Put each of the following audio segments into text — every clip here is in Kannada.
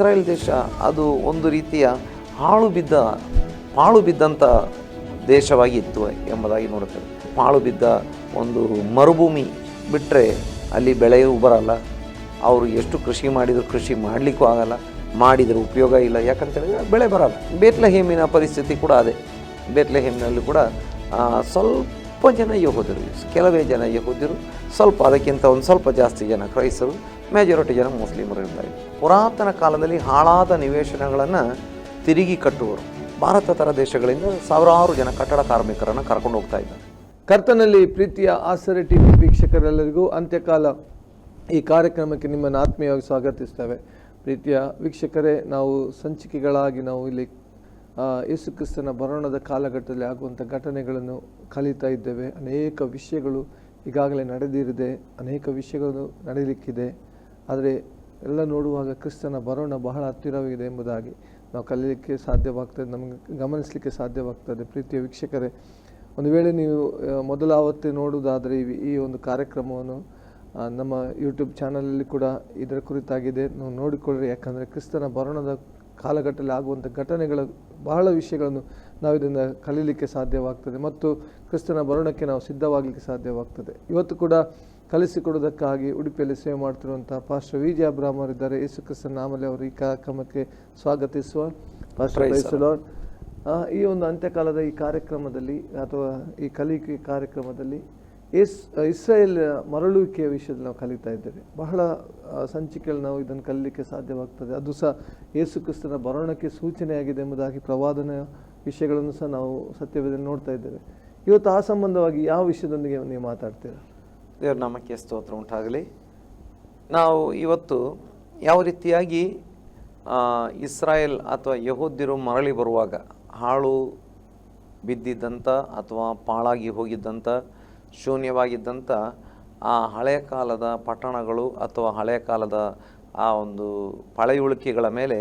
ಇಸ್ರಾಯೇಲ್ ದೇಶ ಅದು ಒಂದು ರೀತಿಯ ಹಾಳು ಬಿದ್ದ, ಪಾಳು ಬಿದ್ದಂಥ ದೇಶವಾಗಿ ಇತ್ತು ಎಂಬುದಾಗಿ ನೋಡುತ್ತೇವೆ. ಪಾಳು ಬಿದ್ದ ಒಂದು ಮರುಭೂಮಿ ಬಿಟ್ಟರೆ ಅಲ್ಲಿ ಬೆಳೆಯೂ ಬರಲ್ಲ. ಅವರು ಎಷ್ಟು ಕೃಷಿ ಮಾಡಿದರೂ ಕೃಷಿ ಮಾಡಲಿಕ್ಕೂ ಆಗಲ್ಲ. ಮಾಡಿದರೆ ಉಪಯೋಗ ಇಲ್ಲ. ಯಾಕಂತೇಳಿದ್ರೆ ಬೆಳೆ ಬರಲ್ಲ. ಬೇತ್ಲೆಹೇಮಿನ ಪರಿಸ್ಥಿತಿ ಕೂಡ ಅದೇ. ಬೇತ್ಲೆಹೇಮಿನಲ್ಲಿ ಕೂಡ ಸ್ವಲ್ಪ ಜನ ಯಹೋದರು ಕೆಲವೇ ಜನ ಯಹೋದರು ಸ್ವಲ್ಪ ಅದಕ್ಕಿಂತ ಒಂದು ಸ್ವಲ್ಪ ಜಾಸ್ತಿ ಜನ ಕ್ರೈಸ್ತರು ಮೆಜಾರಿಟಿ ಜನ ಮುಸ್ಲಿಮರು ಇರ್ತಾರೆ. ಪುರಾತನ ಕಾಲದಲ್ಲಿ ಹಾಳಾದ ನಿವೇಶನಗಳನ್ನು ತಿರುಗಿ ಕಟ್ಟುವರು ಭಾರತ ಥರ ದೇಶಗಳಿಂದ ಸಾವಿರಾರು ಜನ ಕಟ್ಟಡ ಕಾರ್ಮಿಕರನ್ನು ಕರ್ಕೊಂಡು ಹೋಗ್ತಾ ಇದ್ದಾರೆ. ಕರ್ತನಲ್ಲಿ ಪ್ರೀತಿಯ ಆಸರೆ ಟಿ ವಿ ವೀಕ್ಷಕರೆಲ್ಲರಿಗೂ ಅಂತ್ಯಕಾಲ ಈ ಕಾರ್ಯಕ್ರಮಕ್ಕೆ ನಿಮ್ಮನ್ನು ಆತ್ಮೀಯವಾಗಿ ಸ್ವಾಗತಿಸ್ತೇವೆ. ಪ್ರೀತಿಯ ವೀಕ್ಷಕರೇ, ನಾವು ಸಂಚಿಕೆಗಳಾಗಿ ನಾವು ಇಲ್ಲಿ ಯೇಸುಕ್ರಿಸ್ತನ ಯೇಸು ಕ್ರಿಸ್ತನ ಬರೋಣದ ಕಾಲಘಟ್ಟದಲ್ಲಿ ಆಗುವಂಥ ಘಟನೆಗಳನ್ನು ಕಲಿತಾ ಇದ್ದೇವೆ. ಅನೇಕ ವಿಷಯಗಳು ಈಗಾಗಲೇ ನಡೆದಿರಿದೆ ಅನೇಕ ವಿಷಯಗಳು ನಡೆಯಲಿಕ್ಕಿದೆ ಆದರೆ ಎಲ್ಲ ನೋಡುವಾಗ ಕ್ರಿಸ್ತನ ಬರೋಣ ಬಹಳ ಹತ್ತಿರವಿದೆ ಎಂಬುದಾಗಿ ನಾವು ಕಲೀಲಿಕ್ಕೆ ಸಾಧ್ಯವಾಗ್ತದೆ, ನಮಗೆ ಗಮನಿಸಲಿಕ್ಕೆ ಸಾಧ್ಯವಾಗ್ತದೆ. ಪ್ರೀತಿಯ ವೀಕ್ಷಕರೇ, ಒಂದು ವೇಳೆ ನೀವು ಮೊದಲ ಆವತ್ತೇ ನೋಡುವುದಾದರೆ ಈ ಒಂದು ಕಾರ್ಯಕ್ರಮವನ್ನು ನಮ್ಮ ಯೂಟ್ಯೂಬ್ ಚಾನಲಲ್ಲಿ ಕೂಡ ಇದರ ಕುರಿತಾಗಿದೆ. ನೀವು ನೋಡಿಕೊಳ್ಳ್ರಿ, ಯಾಕಂದರೆ ಕ್ರಿಸ್ತನ ಬರೋಣದ ಕಾಲಘಟ್ಟದಲ್ಲಿ ಆಗುವಂಥ ಘಟನೆಗಳ ಬಹಳ ವಿಷಯಗಳನ್ನು ನಾವು ಇದನ್ನು ಕಲೀಲಿಕ್ಕೆ ಸಾಧ್ಯವಾಗ್ತದೆ ಮತ್ತು ಕ್ರಿಸ್ತನ ಬರೋಣಕ್ಕೆ ನಾವು ಸಿದ್ಧವಾಗಲಿಕ್ಕೆ ಸಾಧ್ಯವಾಗ್ತದೆ. ಇವತ್ತು ಕೂಡ ಕಲಿಸಿಕೊಡೋದಕ್ಕಾಗಿ ಉಡುಪಿಯಲ್ಲಿ ಸೇವೆ ಮಾಡ್ತಿರುವಂಥ ಪಾಸ್ಟರ್ ವಿ ಜೆ ಅವರಿದ್ದಾರೆ ಯೇಸು ಕ್ರಿಸ್ತನ ನಾಮಲ್ಲಿ ಅವರು ಈ ಕಾರ್ಯಕ್ರಮಕ್ಕೆ ಸ್ವಾಗತಿಸುವ ಪಾಸ್ಟರ್ ಈ ಒಂದು ಅಂತ್ಯಕಾಲದ ಈ ಕಾರ್ಯಕ್ರಮದಲ್ಲಿ ಅಥವಾ ಈ ಕಲಿಕೆ ಕಾರ್ಯಕ್ರಮದಲ್ಲಿ ಇಸ್ ಇಸ್ರೇಲ್ ಮರಳುವಿಕೆಯ ವಿಷಯದಲ್ಲಿ ನಾವು ಕಲಿತಾ ಇದ್ದೇವೆ. ಬಹಳ ಸಂಚಿಕೆಯಲ್ಲಿ ನಾವು ಇದನ್ನು ಕಲಿಲಿಕ್ಕೆ ಸಾಧ್ಯವಾಗ್ತದೆ. ಅದು ಸಹ ಯೇಸು ಕ್ರಿಸ್ತನ ಬರೋಣಕ್ಕೆ ಸೂಚನೆಯಾಗಿದೆ ಎಂಬುದಾಗಿ ಪ್ರವಾದನ ವಿಷಯಗಳನ್ನು ಸಹ ನಾವು ಸತ್ಯವೇದಲ್ಲಿ ನೋಡ್ತಾ ಇದ್ದೇವೆ. ಇವತ್ತು ಆ ಸಂಬಂಧವಾಗಿ ಯಾವ ವಿಷಯದೊಂದಿಗೆ ನೀವು ಮಾತಾಡ್ತೀರಾ? ದೇವ್ರ ನಾಮಕ್ಕೆ ಸ್ತೋತ್ರ ಉಂಟಾಗಲಿ. ನಾವು ಇವತ್ತು ಯಾವ ರೀತಿಯಾಗಿ ಇಸ್ರಾಯೇಲ್ ಅಥವಾ ಯಹೂದ್ಯರು ಮರಳಿ ಬರುವಾಗ ಹಾಳು ಬಿದ್ದಿದ್ದಂಥ ಅಥವಾ ಪಾಳಾಗಿ ಹೋಗಿದ್ದಂಥ ಶೂನ್ಯವಾಗಿದ್ದಂಥ ಆ ಹಳೆಯ ಕಾಲದ ಪಟ್ಟಣಗಳು ಅಥವಾ ಹಳೆಯ ಕಾಲದ ಆ ಒಂದು ಪಳೆಯುಳಿಕೆಗಳ ಮೇಲೆ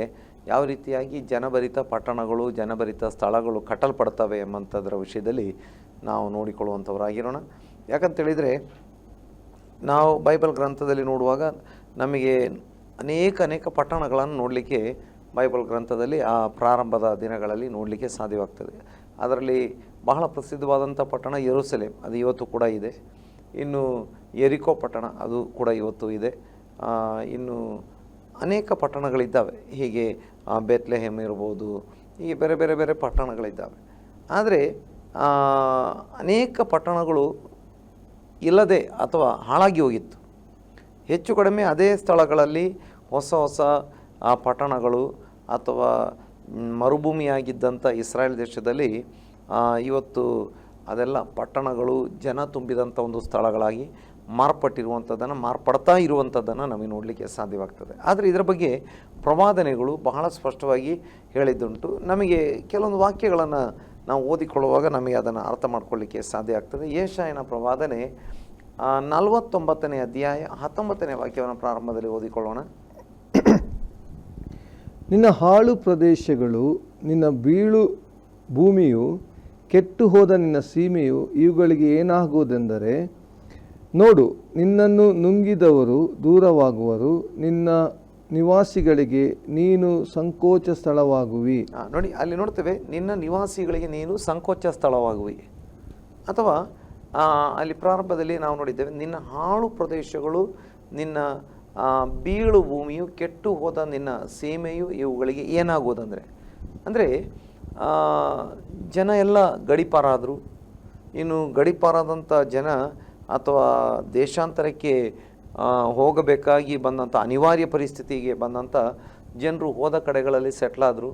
ಯಾವ ರೀತಿಯಾಗಿ ಜನಭರಿತ ಪಟ್ಟಣಗಳು, ಜನಭರಿತ ಸ್ಥಳಗಳು ಕಟ್ಟಲ್ಪಡ್ತವೆ ಎಂಬಂಥದ್ರ ವಿಷಯದಲ್ಲಿ ನಾವು ನೋಡಿಕೊಳ್ಳುವಂಥವರಾಗಿರೋಣ. ಯಾಕಂತೇಳಿದರೆ ನಾವು ಬೈಬಲ್ ಗ್ರಂಥದಲ್ಲಿ ನೋಡುವಾಗ ನಮಗೆ ಅನೇಕ ಅನೇಕ ಪಟ್ಟಣಗಳನ್ನು ನೋಡಲಿಕ್ಕೆ ಬೈಬಲ್ ಗ್ರಂಥದಲ್ಲಿ ಆ ಪ್ರಾರಂಭದ ದಿನಗಳಲ್ಲಿ ನೋಡಲಿಕ್ಕೆ ಸಾಧ್ಯವಾಗ್ತದೆ. ಅದರಲ್ಲಿ ಬಹಳ ಪ್ರಸಿದ್ಧವಾದಂಥ ಪಟ್ಟಣ ಯೆರೂಸಲೇಮ್. ಅದು ಇವತ್ತು ಕೂಡ ಇದೆ. ಇನ್ನು ಎರಿಕೋ ಪಟ್ಟಣ ಅದು ಕೂಡ ಇವತ್ತು ಇದೆ. ಇನ್ನು ಅನೇಕ ಪಟ್ಟಣಗಳಿದ್ದಾವೆ ಹೀಗೆ ಬೆತ್ಲೆಹೆಮ್ ಇರ್ಬೋದು, ಹೀಗೆ ಬೇರೆ ಬೇರೆ ಬೇರೆ ಪಟ್ಟಣಗಳಿದ್ದಾವೆ ಆದರೆ ಅನೇಕ ಪಟ್ಟಣಗಳು ಇಲ್ಲದೆ ಅಥವಾ ಹಾಳಾಗಿ ಹೋಗಿತ್ತು. ಹೆಚ್ಚು ಕಡಿಮೆ ಅದೇ ಸ್ಥಳಗಳಲ್ಲಿ ಹೊಸ ಹೊಸ ಪಟ್ಟಣಗಳು ಅಥವಾ ಮರುಭೂಮಿಯಾಗಿದ್ದಂಥ ಇಸ್ರಾಯೇಲ್ ದೇಶದಲ್ಲಿ ಇವತ್ತು ಅದೆಲ್ಲ ಪಟ್ಟಣಗಳು ಜನ ತುಂಬಿದಂಥ ಒಂದು ಸ್ಥಳಗಳಾಗಿ ಮಾರ್ಪಟ್ಟಿರುವಂಥದ್ದನ್ನು ಮಾರ್ಪಡ್ತಾ ಇರುವಂಥದ್ದನ್ನು ನಮಗೆ ನೋಡಲಿಕ್ಕೆ ಸಾಧ್ಯವಾಗ್ತದೆ. ಆದರೆ ಇದರ ಬಗ್ಗೆ ಪ್ರವಾದನೆಗಳು ಬಹಳ ಸ್ಪಷ್ಟವಾಗಿ ಹೇಳಿದ್ದುಂಟು. ನಮಗೆ ಕೆಲವೊಂದು ವಾಕ್ಯಗಳನ್ನು ನಾವು ಓದಿಕೊಳ್ಳುವಾಗ ನಮಗೆ ಅದನ್ನು ಅರ್ಥ ಮಾಡ್ಕೊಳ್ಳಿಕ್ಕೆ ಸಾಧ್ಯ ಆಗ್ತದೆ. ಏಷಾಯನ ಪ್ರವಾದನೆ ನಲವತ್ತೊಂಬತ್ತನೇ ಅಧ್ಯಾಯ, ಹತ್ತೊಂಬತ್ತನೇ ವಾಕ್ಯವನ್ನು ಪ್ರಾರಂಭದಲ್ಲಿ ಓದಿಕೊಳ್ಳೋಣ. ನಿನ್ನ ಹಾಳು ಪ್ರದೇಶಗಳು, ನಿನ್ನ ಬೀಳು ಭೂಮಿಯು, ಕೆಟ್ಟು ಹೋದ ನಿನ್ನ ಸೀಮೆಯು ಇವುಗಳಿಗೆ ಏನಾಗುವುದೆಂದರೆ, ನೋಡು, ನಿನ್ನನ್ನು ನುಂಗಿದವರು ದೂರವಾಗುವರು, ನಿನ್ನ ನಿವಾಸಿಗಳಿಗೆ ನೀನು ಸಂಕೋಚ ಸ್ಥಳವಾಗುವಿ. ನೋಡಿ, ಅಲ್ಲಿ ನೋಡ್ತೇವೆ, ನಿನ್ನ ನಿವಾಸಿಗಳಿಗೆ ನೀನು ಸಂಕೋಚ ಸ್ಥಳವಾಗುವಿ. ಅಥವಾ ಅಲ್ಲಿ ಪ್ರಾರಂಭದಲ್ಲಿ ನಾವು ನೋಡಿದ್ದೇವೆ, ನಿನ್ನ ಹಾಳು ಪ್ರದೇಶಗಳು, ನಿನ್ನ ಬೀಳು ಭೂಮಿಯು ಕೆಟ್ಟು ಹೋದ ನಿನ್ನ ಸೀಮೆಯು ಇವುಗಳಿಗೆ ಏನಾಗುವುದಂದರೆ ಅಂದರೆ ಜನ ಎಲ್ಲ ಗಡಿಪಾರಾದರು. ಇನ್ನು ಗಡಿಪಾರಾದಂಥ ಜನ ಅಥವಾ ದೇಶಾಂತರಕ್ಕೆ ಹೋಗಬೇಕಾಗಿ ಬಂದಂಥ, ಅನಿವಾರ್ಯ ಪರಿಸ್ಥಿತಿಗೆ ಬಂದಂಥ ಜನರು ಹೋದ ಕಡೆಗಳಲ್ಲಿ ಸೆಟ್ಲಾದರು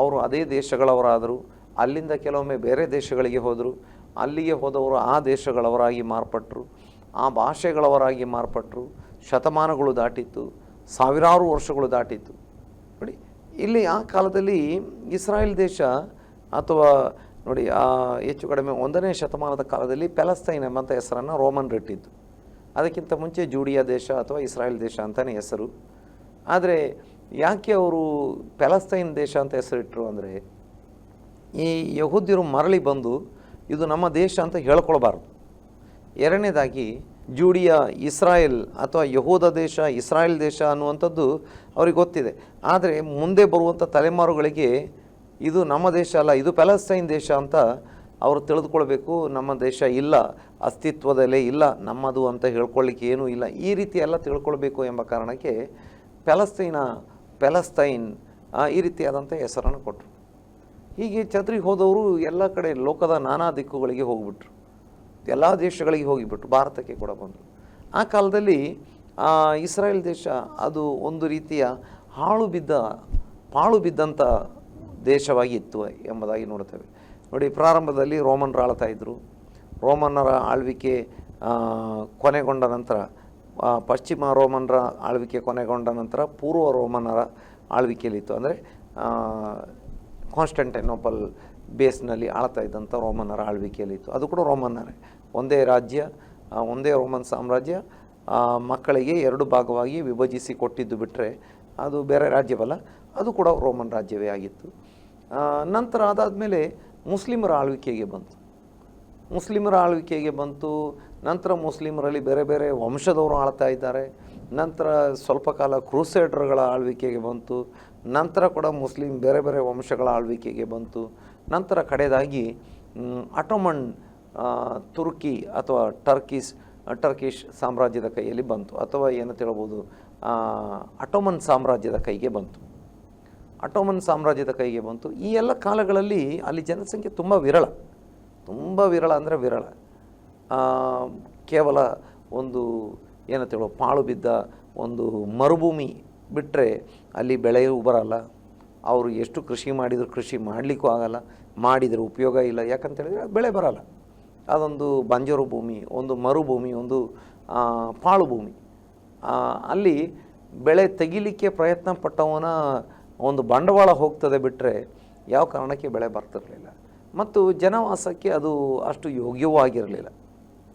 ಅವರು ಅದೇ ದೇಶಗಳವರಾದರು. ಅಲ್ಲಿಂದ ಕೆಲವೊಮ್ಮೆ ಬೇರೆ ದೇಶಗಳಿಗೆ ಹೋದರು. ಅಲ್ಲಿಗೆ ಹೋದವರು ಆ ದೇಶಗಳವರಾಗಿ ಮಾರ್ಪಟ್ಟರು ಆ ಭಾಷೆಗಳವರಾಗಿ ಮಾರ್ಪಟ್ಟರು ಶತಮಾನಗಳು ದಾಟಿತ್ತು. ಸಾವಿರಾರು ವರ್ಷಗಳು ದಾಟಿತ್ತು. ನೋಡಿ, ಇಲ್ಲಿ ಆ ಕಾಲದಲ್ಲಿ ಇಸ್ರಾಯೇಲ್ ದೇಶ ಅಥವಾ ನೋಡಿ ಹೆಚ್ಚು ಕಡಿಮೆ ಒಂದನೇ ಶತಮಾನದ ಕಾಲದಲ್ಲಿ ಪ್ಯಾಲೆಸ್ತೈನ್ ಎಂಬಂಥ ಹೆಸರನ್ನು ರೋಮನ್ ಇಟ್ಟಿದ್ದು ಅದಕ್ಕಿಂತ ಮುಂಚೆ ಜೂಡಿಯಾ ದೇಶ ಅಥವಾ ಇಸ್ರಾಯೇಲ್ ದೇಶ ಅಂತಲೇ ಹೆಸರು. ಆದರೆ ಯಾಕೆ ಅವರು ಪ್ಯಾಲಸ್ತೈನ್ ದೇಶ ಅಂತ ಹೆಸರಿಟ್ಟರು ಅಂದರೆ, ಈ ಯಹೂದ್ಯರು ಮರಳಿ ಬಂದು ಇದು ನಮ್ಮ ದೇಶ ಅಂತ ಹೇಳ್ಕೊಳ್ಬಾರ್ದು. ಎರಡನೇದಾಗಿ, ಜೂಡಿಯಾ ಇಸ್ರಾಯೇಲ್ ಅಥವಾ ಯಹೂದ ದೇಶ, ಇಸ್ರಾಯೇಲ್ ದೇಶ ಅನ್ನುವಂಥದ್ದು ಅವ್ರಿಗೆ ಗೊತ್ತಿದೆ. ಆದರೆ ಮುಂದೆ ಬರುವಂಥ ತಲೆಮಾರುಗಳಿಗೆ ಇದು ನಮ್ಮ ದೇಶ ಅಲ್ಲ, ಇದು ಪ್ಯಾಲಸ್ತೈನ್ ದೇಶ ಅಂತ ಅವರು ತಿಳಿದುಕೊಳ್ಬೇಕು, ನಮ್ಮ ದೇಶ ಇಲ್ಲ, ಅಸ್ತಿತ್ವದಲ್ಲೇ ಇಲ್ಲ, ನಮ್ಮದು ಅಂತ ಹೇಳ್ಕೊಳ್ಳಿಕ್ಕೆ ಏನೂ ಇಲ್ಲ. ಈ ರೀತಿ ಎಲ್ಲ ತಿಳ್ಕೊಳ್ಬೇಕು ಎಂಬ ಕಾರಣಕ್ಕೆ ಪ್ಯಾಲೆಸ್ತೈನ, ಪ್ಯಾಲೆಸ್ತೈನ್ ಈ ರೀತಿಯಾದಂಥ ಹೆಸರನ್ನು ಕೊಟ್ಟರು. ಹೀಗೆ ಚದ್ರಿ ಹೋದವರು ಎಲ್ಲ ಕಡೆ ಲೋಕದ ನಾನಾ ದಿಕ್ಕುಗಳಿಗೆ ಹೋಗ್ಬಿಟ್ರು. ಎಲ್ಲ ದೇಶಗಳಿಗೆ ಹೋಗಿಬಿಟ್ರು, ಭಾರತಕ್ಕೆ ಕೂಡ ಬಂದರು. ಆ ಕಾಲದಲ್ಲಿ ಇಸ್ರಾಯೇಲ್ ದೇಶ ಅದು ಒಂದು ರೀತಿಯ ಹಾಳು ಬಿದ್ದ, ಪಾಳು ಬಿದ್ದಂಥ ದೇಶವಾಗಿತ್ತು ಎಂಬುದಾಗಿ ನೋಡ್ತೇವೆ ನೋಡಿ ಪ್ರಾರಂಭದಲ್ಲಿ ರೋಮನ್ರು ಆಳ್ತಾ ಇದ್ದರು ರೋಮನ್ನರ ಆಳ್ವಿಕೆ ಕೊನೆಗೊಂಡ ನಂತರ ಪಶ್ಚಿಮ ರೋಮನ್ರ ಆಳ್ವಿಕೆ ಕೊನೆಗೊಂಡ ನಂತರ ಪೂರ್ವ ರೋಮನ್ನರ ಆಳ್ವಿಕೆಯಲ್ಲಿತ್ತು ಅಂದರೆ ಕಾನ್ಸ್ಟಂಟೈನೋಪಲ್ ಬೇಸ್ನಲ್ಲಿ ಆಳ್ತಾ ಇದ್ದಂಥ ರೋಮನ್ನರ ಆಳ್ವಿಕೆಯಲ್ಲಿತ್ತು ಅದು ಕೂಡ ರೋಮನ್ನರೇ. ಒಂದೇ ರಾಜ್ಯ ಒಂದೇ ರೋಮನ್ ಸಾಮ್ರಾಜ್ಯ ಮಕ್ಕಳಿಗೆ ಎರಡು ಭಾಗವಾಗಿ ವಿಭಜಿಸಿ ಕೊಟ್ಟಿದ್ದು ಬಿಟ್ಟರೆ ಅದು ಬೇರೆ ರಾಜ್ಯವಲ್ಲ, ಅದು ಕೂಡ ರೋಮನ್ ರಾಜ್ಯವೇ ಆಗಿತ್ತು. ನಂತರ ಅದಾದಮೇಲೆ ಮುಸ್ಲಿಮರ ಆಳ್ವಿಕೆಗೆ ಬಂತು. ಮುಸ್ಲಿಮರ ಆಳ್ವಿಕೆಗೆ ಬಂತು. ನಂತರ ಮುಸ್ಲಿಮರಲ್ಲಿ ಬೇರೆ ಬೇರೆ ವಂಶದವರು ಆಳ್ತಾ ಇದ್ದಾರೆ. ನಂತರ ಸ್ವಲ್ಪ ಕಾಲ ಕ್ರೂಸೇಡ್ರ್ಗಳ ಆಳ್ವಿಕೆಗೆ ಬಂತು. ನಂತರ ಕೂಡ ಮುಸ್ಲಿಂ ಬೇರೆ ಬೇರೆ ವಂಶಗಳ ಆಳ್ವಿಕೆಗೆ ಬಂತು. ನಂತರ ಕಡೆಯದಾಗಿ ಅಟೋಮನ್ ತುರ್ಕಿ ಅಥವಾ ಟರ್ಕಿಸ್, ಟರ್ಕಿಶ್ ಸಾಮ್ರಾಜ್ಯದ ಕೈಯಲ್ಲಿ ಬಂತು. ಅಥವಾ ಏನಂತ ಹೇಳ್ಬೋದು ಅಟೋಮನ್ ಸಾಮ್ರಾಜ್ಯದ ಕೈಗೆ ಬಂತು. ಅಟೋಮನ್ ಸಾಮ್ರಾಜ್ಯದ ಕೈಗೆ ಬಂತು. ಈ ಎಲ್ಲ ಕಾಲಗಳಲ್ಲಿ ಅಲ್ಲಿ ಜನಸಂಖ್ಯೆ ತುಂಬ ವಿರಳ. ತುಂಬ ವಿರಳ ಅಂದರೆ ವಿರಳ. ಕೇವಲ ಒಂದು ಏನಂತ ಹೇಳೋ ಪಾಳು ಬಿದ್ದ ಒಂದು ಮರುಭೂಮಿ ಬಿಟ್ಟರೆ ಅಲ್ಲಿ ಬೆಳೆಯೂ ಬರಲ್ಲ. ಅವರು ಎಷ್ಟು ಕೃಷಿ ಮಾಡಿದರೂ ಕೃಷಿ ಮಾಡಲಿಕ್ಕೂ ಆಗಲ್ಲ. ಮಾಡಿದರೆ ಉಪಯೋಗ ಇಲ್ಲ. ಯಾಕಂತೇಳಿದರೆ ಬೆಳೆ ಬರಲ್ಲ. ಅದೊಂದು ಬಂಜರು ಭೂಮಿ, ಒಂದು ಮರುಭೂಮಿ, ಒಂದು ಪಾಳು ಭೂಮಿ. ಅಲ್ಲಿ ಬೆಳೆ ತೆಗಿಲಿಕ್ಕೆ ಪ್ರಯತ್ನ ಪಟ್ಟವನ ಒಂದು ಬಂಡವಾಳ ಹೋಗ್ತದೆ ಬಿಟ್ಟರೆ ಯಾವ ಕಾರಣಕ್ಕೆ ಬೆಳೆ ಬರ್ತಿರಲಿಲ್ಲ. ಮತ್ತು ಜನವಾಸಕ್ಕೆ ಅದು ಅಷ್ಟು ಯೋಗ್ಯವೂ ಆಗಿರಲಿಲ್ಲ.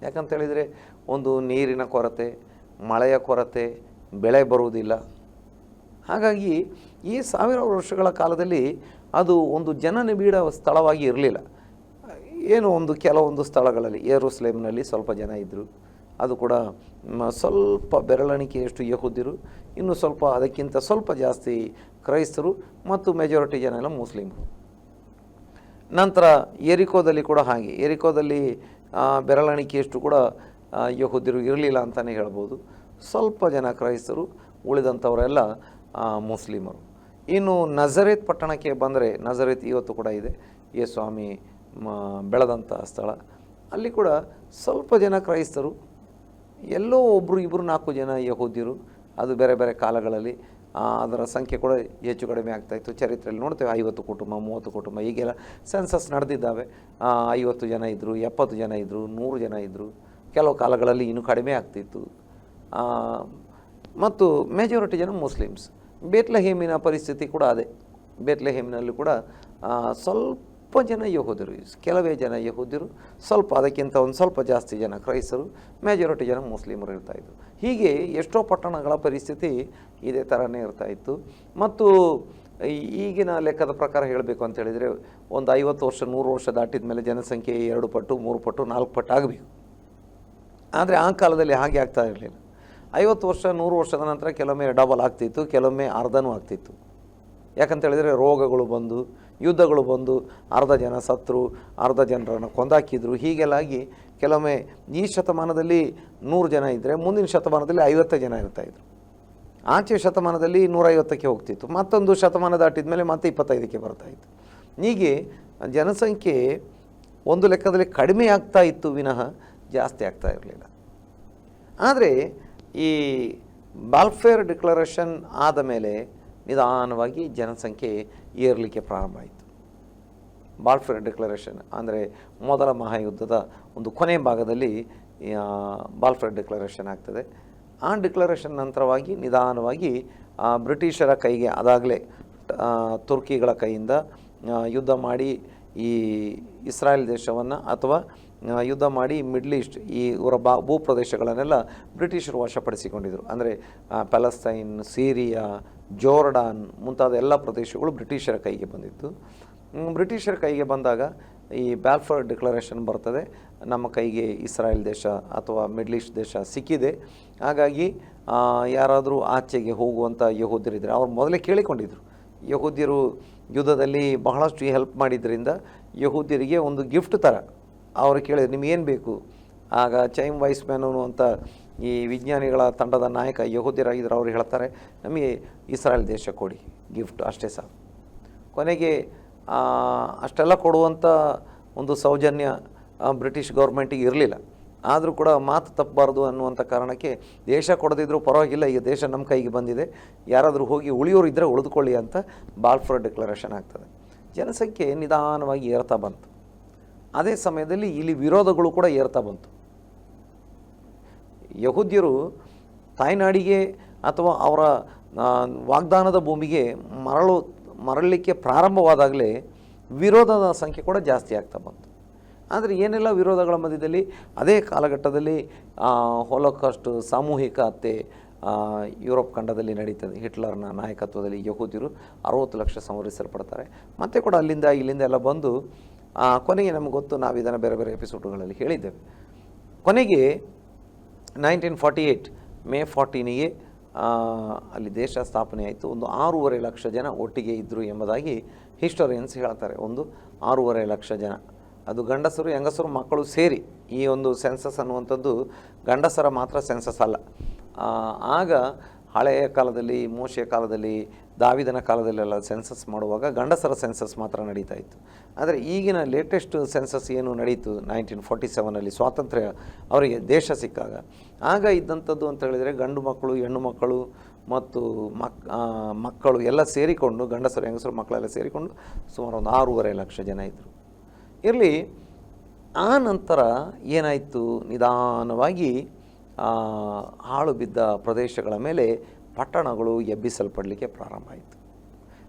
ಯಾಕಂತೇಳಿದರೆ ಒಂದು ನೀರಿನ ಕೊರತೆ, ಮಳೆಯ ಕೊರತೆ, ಬೆಳೆ ಬರುವುದಿಲ್ಲ. ಹಾಗಾಗಿ ಈ ಸಾವಿರ ವರ್ಷಗಳ ಕಾಲದಲ್ಲಿ ಅದು ಒಂದು ಜನನಿಬಿಡ ಸ್ಥಳವಾಗಿ ಇರಲಿಲ್ಲ. ಏನು ಒಂದು ಕೆಲವೊಂದು ಸ್ಥಳಗಳಲ್ಲಿ, ಏರುಸ್ಲೇಮ್ನಲ್ಲಿ ಸ್ವಲ್ಪ ಜನ ಇದ್ದರು ಅದು ಕೂಡ ಸ್ವಲ್ಪ ಬೆರಳಿಕೆಯಷ್ಟು ಯಹೂದ್ಯರು ಇನ್ನು ಸ್ವಲ್ಪ ಅದಕ್ಕಿಂತ ಸ್ವಲ್ಪ ಜಾಸ್ತಿ ಕ್ರೈಸ್ತರು ಮತ್ತು ಮೆಜಾರಿಟಿ ಜನ ಎಲ್ಲ ಮುಸ್ಲಿಮರು. ನಂತರ ಏರಿಕೋದಲ್ಲಿ ಕೂಡ ಹಾಗೆ. ಏರಿಕೋದಲ್ಲಿ ಬೆರಳಿಕೆಯಷ್ಟು ಕೂಡ ಯಹೂದಿರು ಇರಲಿಲ್ಲ ಅಂತಲೇ ಹೇಳ್ಬೋದು. ಸ್ವಲ್ಪ ಜನ ಕ್ರೈಸ್ತರು, ಉಳಿದಂಥವರೆಲ್ಲ ಮುಸ್ಲಿಮರು. ಇನ್ನು ನಜರೇತ್ ಪಟ್ಟಣಕ್ಕೆ ಬಂದರೆ, ನಜರೇತ್ ಇವತ್ತು ಕೂಡ ಇದೆ. ಯೇ ಸ್ವಾಮಿ ಬೆಳೆದಂಥ ಸ್ಥಳ. ಅಲ್ಲಿ ಕೂಡ ಸ್ವಲ್ಪ ಜನ ಕ್ರೈಸ್ತರು, ಎಲ್ಲೋ ಒಬ್ಬರು ಇಬ್ಬರು ನಾಲ್ಕು ಜನ ಯಹೂದ್ಯರು ಅದು ಬೇರೆ ಬೇರೆ ಕಾಲಗಳಲ್ಲಿ ಅದರ ಸಂಖ್ಯೆ ಕೂಡ ಹೆಚ್ಚು ಕಡಿಮೆ ಆಗ್ತಾಯಿತ್ತು ಚರಿತ್ರೆಯಲ್ಲಿ ನೋಡ್ತೇವೆ, ಐವತ್ತು ಕುಟುಂಬ, ಮೂವತ್ತು ಕುಟುಂಬ, ಈಗೆಲ್ಲ ಸೆನ್ಸಸ್ ನಡೆದಿದ್ದಾವೆ. ಐವತ್ತು ಜನ ಇದ್ದರು ಎಪ್ಪತ್ತು ಜನ ಇದ್ದರು ನೂರು ಜನ ಇದ್ದರು ಕೆಲವು ಕಾಲಗಳಲ್ಲಿ ಇನ್ನೂ ಕಡಿಮೆ ಆಗ್ತಿತ್ತು. ಮತ್ತು ಮೆಜಾರಿಟಿ ಜನ ಮುಸ್ಲಿಮ್ಸ್ ಬೇತ್ಲೆಹೇಮಿನ ಪರಿಸ್ಥಿತಿ ಕೂಡ ಅದೇ. ಬೇತ್ಲೆಹೇಮಿನಲ್ಲಿ ಕೂಡ ಸ್ವಲ್ಪ ಜನ ಯಹೋದರು ಕೆಲವೇ ಜನ ಯಹೋದಿರು ಸ್ವಲ್ಪ ಅದಕ್ಕಿಂತ ಒಂದು ಸ್ವಲ್ಪ ಜಾಸ್ತಿ ಜನ ಕ್ರೈಸ್ತರು ಮೆಜಾರಿಟಿ ಜನ ಮುಸ್ಲಿಮರು ಇರ್ತಾಯಿದ್ರು ಹೀಗೆ ಎಷ್ಟೋ ಪಟ್ಟಣಗಳ ಪರಿಸ್ಥಿತಿ ಇದೇ ಥರನೇ ಇರ್ತಾಯಿತ್ತು ಮತ್ತು ಈಗಿನ ಲೆಕ್ಕದ ಪ್ರಕಾರ ಹೇಳಬೇಕು ಅಂತ ಹೇಳಿದರೆ ಒಂದು ಐವತ್ತು ವರ್ಷ, ನೂರು ವರ್ಷ ದಾಟಿದ ಮೇಲೆ ಜನಸಂಖ್ಯೆ ಎರಡು ಪಟ್ಟು, ಮೂರು ಪಟ್ಟು, ನಾಲ್ಕು ಪಟ್ಟು ಆಗಬೇಕು. ಆದರೆ ಆ ಕಾಲದಲ್ಲಿ ಹಾಗೆ ಆಗ್ತಾ ಇರಲಿಲ್ಲ. ಐವತ್ತು ವರ್ಷ, ನೂರು ವರ್ಷದ ನಂತರ ಕೆಲವೊಮ್ಮೆ ಡಬಲ್ ಆಗ್ತಿತ್ತು, ಕೆಲವೊಮ್ಮೆ ಅರ್ಧನೂ ಆಗ್ತಿತ್ತು. ಯಾಕಂತ ಹೇಳಿದರೆ ರೋಗಗಳು ಬಂದು, ಯುದ್ಧಗಳು ಬಂದು, ಅರ್ಧ ಜನ ಸತ್ರು, ಅರ್ಧ ಜನರನ್ನು ಕೊಂದಾಕಿದ್ರು ಹೀಗೆಲ್ಲಾಗಿ ಕೆಲವೊಮ್ಮೆ ಈ ಶತಮಾನದಲ್ಲಿ ನೂರು ಜನ ಇದ್ದರೆ ಮುಂದಿನ ಶತಮಾನದಲ್ಲಿ ಐವತ್ತು ಜನ ಇರ್ತಾಯಿದ್ರು ಆಚೆ ಶತಮಾನದಲ್ಲಿ ನೂರೈವತ್ತಕ್ಕೆ ಹೋಗ್ತಿತ್ತು. ಮತ್ತೊಂದು ಶತಮಾನ ದಾಟಿದ ಮೇಲೆ ಮತ್ತೆ ಇಪ್ಪತ್ತೈದಕ್ಕೆ ಬರ್ತಾಯಿತ್ತು ಹೀಗೆ ಜನಸಂಖ್ಯೆ ಒಂದು ಲೆಕ್ಕದಲ್ಲಿ ಕಡಿಮೆ ಆಗ್ತಾ ಇತ್ತು, ವಿನಃ ಜಾಸ್ತಿ ಆಗ್ತಾ ಇರಲಿಲ್ಲ. ಆದರೆ ಈ ಬಾಲ್ಫೇರ್ ಡಿಕ್ಲರೇಷನ್ ಆದ ಮೇಲೆ ನಿಧಾನವಾಗಿ ಜನಸಂಖ್ಯೆ ಏರಲಿಕ್ಕೆ ಪ್ರಾರಂಭ ಆಯಿತು. ಬಾಲ್ಫೇರ್ ಡಿಕ್ಲರೇಷನ್ ಅಂದರೆ ಮೊದಲ ಮಹಾಯುದ್ಧದ ಒಂದು ಕೊನೆ ಭಾಗದಲ್ಲಿ ಬಾಲ್ಫರ್ ಡಿಕ್ಲರೇಷನ್ ಆಗ್ತದೆ. ಆ ಡಿಕ್ಲರೇಷನ್ ನಂತರವಾಗಿ ನಿಧಾನವಾಗಿ ಬ್ರಿಟಿಷರ ಕೈಗೆ, ಅದಾಗಲೇ ತುರ್ಕಿಗಳ ಕೈಯಿಂದ ಯುದ್ಧ ಮಾಡಿ ಈ ಇಸ್ರಾಯೇಲ್ ದೇಶವನ್ನು ಅಥವಾ ಯುದ್ಧ ಮಾಡಿ ಮಿಡ್ಲ್ ಈಸ್ಟ್ ಈ ಇವರ ಬಾ ಭೂಪ್ರದೇಶಗಳನ್ನೆಲ್ಲ ಬ್ರಿಟಿಷರು ವಶಪಡಿಸಿಕೊಂಡಿದ್ದರು ಅಂದರೆ ಪ್ಯಾಲಸ್ತೈನ್ ಸಿರಿಯಾ ಜೋರ್ಡಾನ್ ಮುಂತಾದ ಎಲ್ಲ ಪ್ರದೇಶಗಳು ಬ್ರಿಟಿಷರ ಕೈಗೆ ಬಂದಿತ್ತು. ಬ್ರಿಟಿಷರ ಕೈಗೆ ಬಂದಾಗ ಈ ಬ್ಯಾಲ್ಫರ್ ಡಿಕ್ಲರೇಷನ್ ಬರ್ತದೆ. ನಮ್ಮ ಕೈಗೆ ಇಸ್ರಾಯೇಲ್ ದೇಶ ಅಥವಾ ಮಿಡ್ಲ್ ಈಸ್ಟ್ ದೇಶ ಸಿಕ್ಕಿದೆ. ಹಾಗಾಗಿ ಯಾರಾದರೂ ಆಚೆಗೆ ಹೋಗುವಂಥ ಯಹೂದ್ಯರಿದ್ದರೆ ಅವ್ರು ಮೊದಲೇ ಕೇಳಿಕೊಂಡಿದ್ರು. ಯಹೂದ್ಯರು ಯುದ್ಧದಲ್ಲಿ ಬಹಳಷ್ಟು ಹೆಲ್ಪ್ ಮಾಡಿದ್ದರಿಂದ ಯಹೂದ್ಯರಿಗೆ ಒಂದು ಗಿಫ್ಟ್ ಥರ ಅವರು ಕೇಳಿದ್ರು ನಿಮಗೇನು ಬೇಕು? ಆಗ ಚೈಮ್ ವೈಸ್ ಮ್ಯಾನ್ ಅಂತ ಈ ವಿಜ್ಞಾನಿಗಳ ತಂಡದ ನಾಯಕ ಯಹೂದ್ಯರಾಗಿದ್ದರು ಅವ್ರು ಹೇಳ್ತಾರೆ, ನಮಗೆ ಇಸ್ರಾಯೇಲ್ ದೇಶ ಕೊಡಿ ಗಿಫ್ಟ್ ಅಷ್ಟೇ ಸಾಕು. ಕೊನೆಗೆ ಅಷ್ಟೆಲ್ಲ ಕೊಡುವಂಥ ಒಂದು ಸೌಜನ್ಯ ಬ್ರಿಟಿಷ್ ಗೌರ್ಮೆಂಟಿಗೆ ಇರಲಿಲ್ಲ. ಆದರೂ ಕೂಡ ಮಾತು ತಪ್ಪಬಾರ್ದು ಅನ್ನುವಂಥ ಕಾರಣಕ್ಕೆ ದೇಶ ಕೊಡದಿದ್ದರೂ ಪರವಾಗಿಲ್ಲ ಈಗ ದೇಶ ನಮ್ಮ ಕೈಗೆ ಬಂದಿದೆ. ಯಾರಾದರೂ ಹೋಗಿ ಉಳಿಯೋರು ಇದ್ದರೆ ಉಳಿದುಕೊಳ್ಳಿ ಅಂತ ಬಾಲ್ಫರ್ ಡಿಕ್ಲರೇಷನ್ ಆಗ್ತದೆ. ಜನಸಂಖ್ಯೆ ನಿಧಾನವಾಗಿ ಏರ್ತಾ ಬಂತು. ಅದೇ ಸಮಯದಲ್ಲಿ ಇಲ್ಲಿ ವಿರೋಧಗಳು ಕೂಡ ಏರ್ತಾ ಬಂತು. ಯಹೂದ್ಯರು ತಾಯ್ನಾಡಿಗೆ ಅಥವಾ ಅವರ ವಾಗ್ದಾನದ ಭೂಮಿಗೆ ಮರಳು ಮರಳಲಿಕ್ಕೆ ಪ್ರಾರಂಭವಾದಾಗಲೇ ವಿರೋಧದ ಸಂಖ್ಯೆ ಕೂಡ ಜಾಸ್ತಿ ಆಗ್ತಾ ಬಂತು. ಆದರೆ ಏನೆಲ್ಲ ವಿರೋಧಗಳ ಮಧ್ಯದಲ್ಲಿ? ಅದೇ ಕಾಲಘಟ್ಟದಲ್ಲಿ ಹೋಲೋಕಾಸ್ಟ್ ಸಾಮೂಹಿಕ ಹತ್ಯೆ ಯುರೋಪ್ ಖಂಡದಲ್ಲಿ ನಡೀತದೆ. ಹಿಟ್ಲರ್ನ ನಾಯಕತ್ವದಲ್ಲಿ ಯಹೂದಿರು ಅರವತ್ತು ಲಕ್ಷ ಸಂವರಿಸಲ್ಪಡ್ತಾರೆ ಮತ್ತೆ ಕೂಡ ಅಲ್ಲಿಂದ ಇಲ್ಲಿಂದ ಎಲ್ಲ ಬಂದು ಕೊನೆಗೆ ನಮಗೆ ಗೊತ್ತು ನಾವು ಇದನ್ನು ಬೇರೆ ಬೇರೆ ಎಪಿಸೋಡ್ಗಳಲ್ಲಿ ಹೇಳಿದ್ದೇವೆ. ಕೊನೆಗೆ ನೈನ್ಟೀನ್ ಫಾರ್ಟಿ ಏಯ್ಟ್ ಮೇ ಫಾರ್ಟೀನಿಗೆ ಅಲ್ಲಿ ದೇಶ ಸ್ಥಾಪನೆ ಆಯಿತು. ಒಂದು ಆರೂವರೆ ಲಕ್ಷ ಜನ ಒಟ್ಟಿಗೆ ಇದ್ದರು ಎಂಬುದಾಗಿ ಹಿಸ್ಟೋರಿಯನ್ಸ್ ಹೇಳ್ತಾರೆ. ಒಂದು ಆರೂವರೆ ಲಕ್ಷ ಜನ. ಅದು ಗಂಡಸರು, ಹೆಂಗಸರು, ಮಕ್ಕಳು ಸೇರಿ ಈ ಒಂದು ಸೆನ್ಸಸ್ ಅನ್ನುವಂಥದ್ದು ಗಂಡಸರ ಮಾತ್ರ ಸೆನ್ಸಸ್ ಅಲ್ಲ. ಆಗ ಹಳೆಯ ಕಾಲದಲ್ಲಿ, ಮೋಶೆಯ ಕಾಲದಲ್ಲಿ, ದಾವಿದನ ಕಾಲದಲ್ಲೆಲ್ಲ ಸೆನ್ಸಸ್ ಮಾಡುವಾಗ ಗಂಡಸರ ಸೆನ್ಸಸ್ ಮಾತ್ರ ನಡೀತಾ ಇತ್ತು. ಆದರೆ ಈಗಿನ ಲೇಟೆಸ್ಟ್ ಸೆನ್ಸಸ್ ಏನು ನಡೀತು? ನೈನ್ಟೀನ್ ಫೋರ್ಟಿ ಸೆವೆನಲ್ಲಿ ಸ್ವಾತಂತ್ರ್ಯ ಅವರಿಗೆ ದೇಶ ಸಿಕ್ಕಾಗ. ಆಗ ಇದ್ದಂಥದ್ದು ಅಂತ ಹೇಳಿದರೆ ಗಂಡು ಮಕ್ಕಳು, ಹೆಣ್ಣು ಮಕ್ಕಳು ಮತ್ತು ಮಕ್ ಮಕ್ಕಳು ಎಲ್ಲ ಸೇರಿಕೊಂಡು, ಗಂಡಸರು, ಹೆಂಗಸರು, ಮಕ್ಕಳೆಲ್ಲ ಸೇರಿಕೊಂಡು ಸುಮಾರು ಒಂದು ಆರೂವರೆ ಲಕ್ಷ ಜನ ಇದ್ದರು ಇರಲಿ, ಆ ನಂತರ ಏನಾಯಿತು? ನಿಧಾನವಾಗಿ ಹಾಳು ಬಿದ್ದ ಪ್ರದೇಶಗಳ ಮೇಲೆ ಪಟ್ಟಣಗಳು ಎಬ್ಬಿಸಲ್ಪಡಲಿಕ್ಕೆ ಪ್ರಾರಂಭ ಆಯಿತು.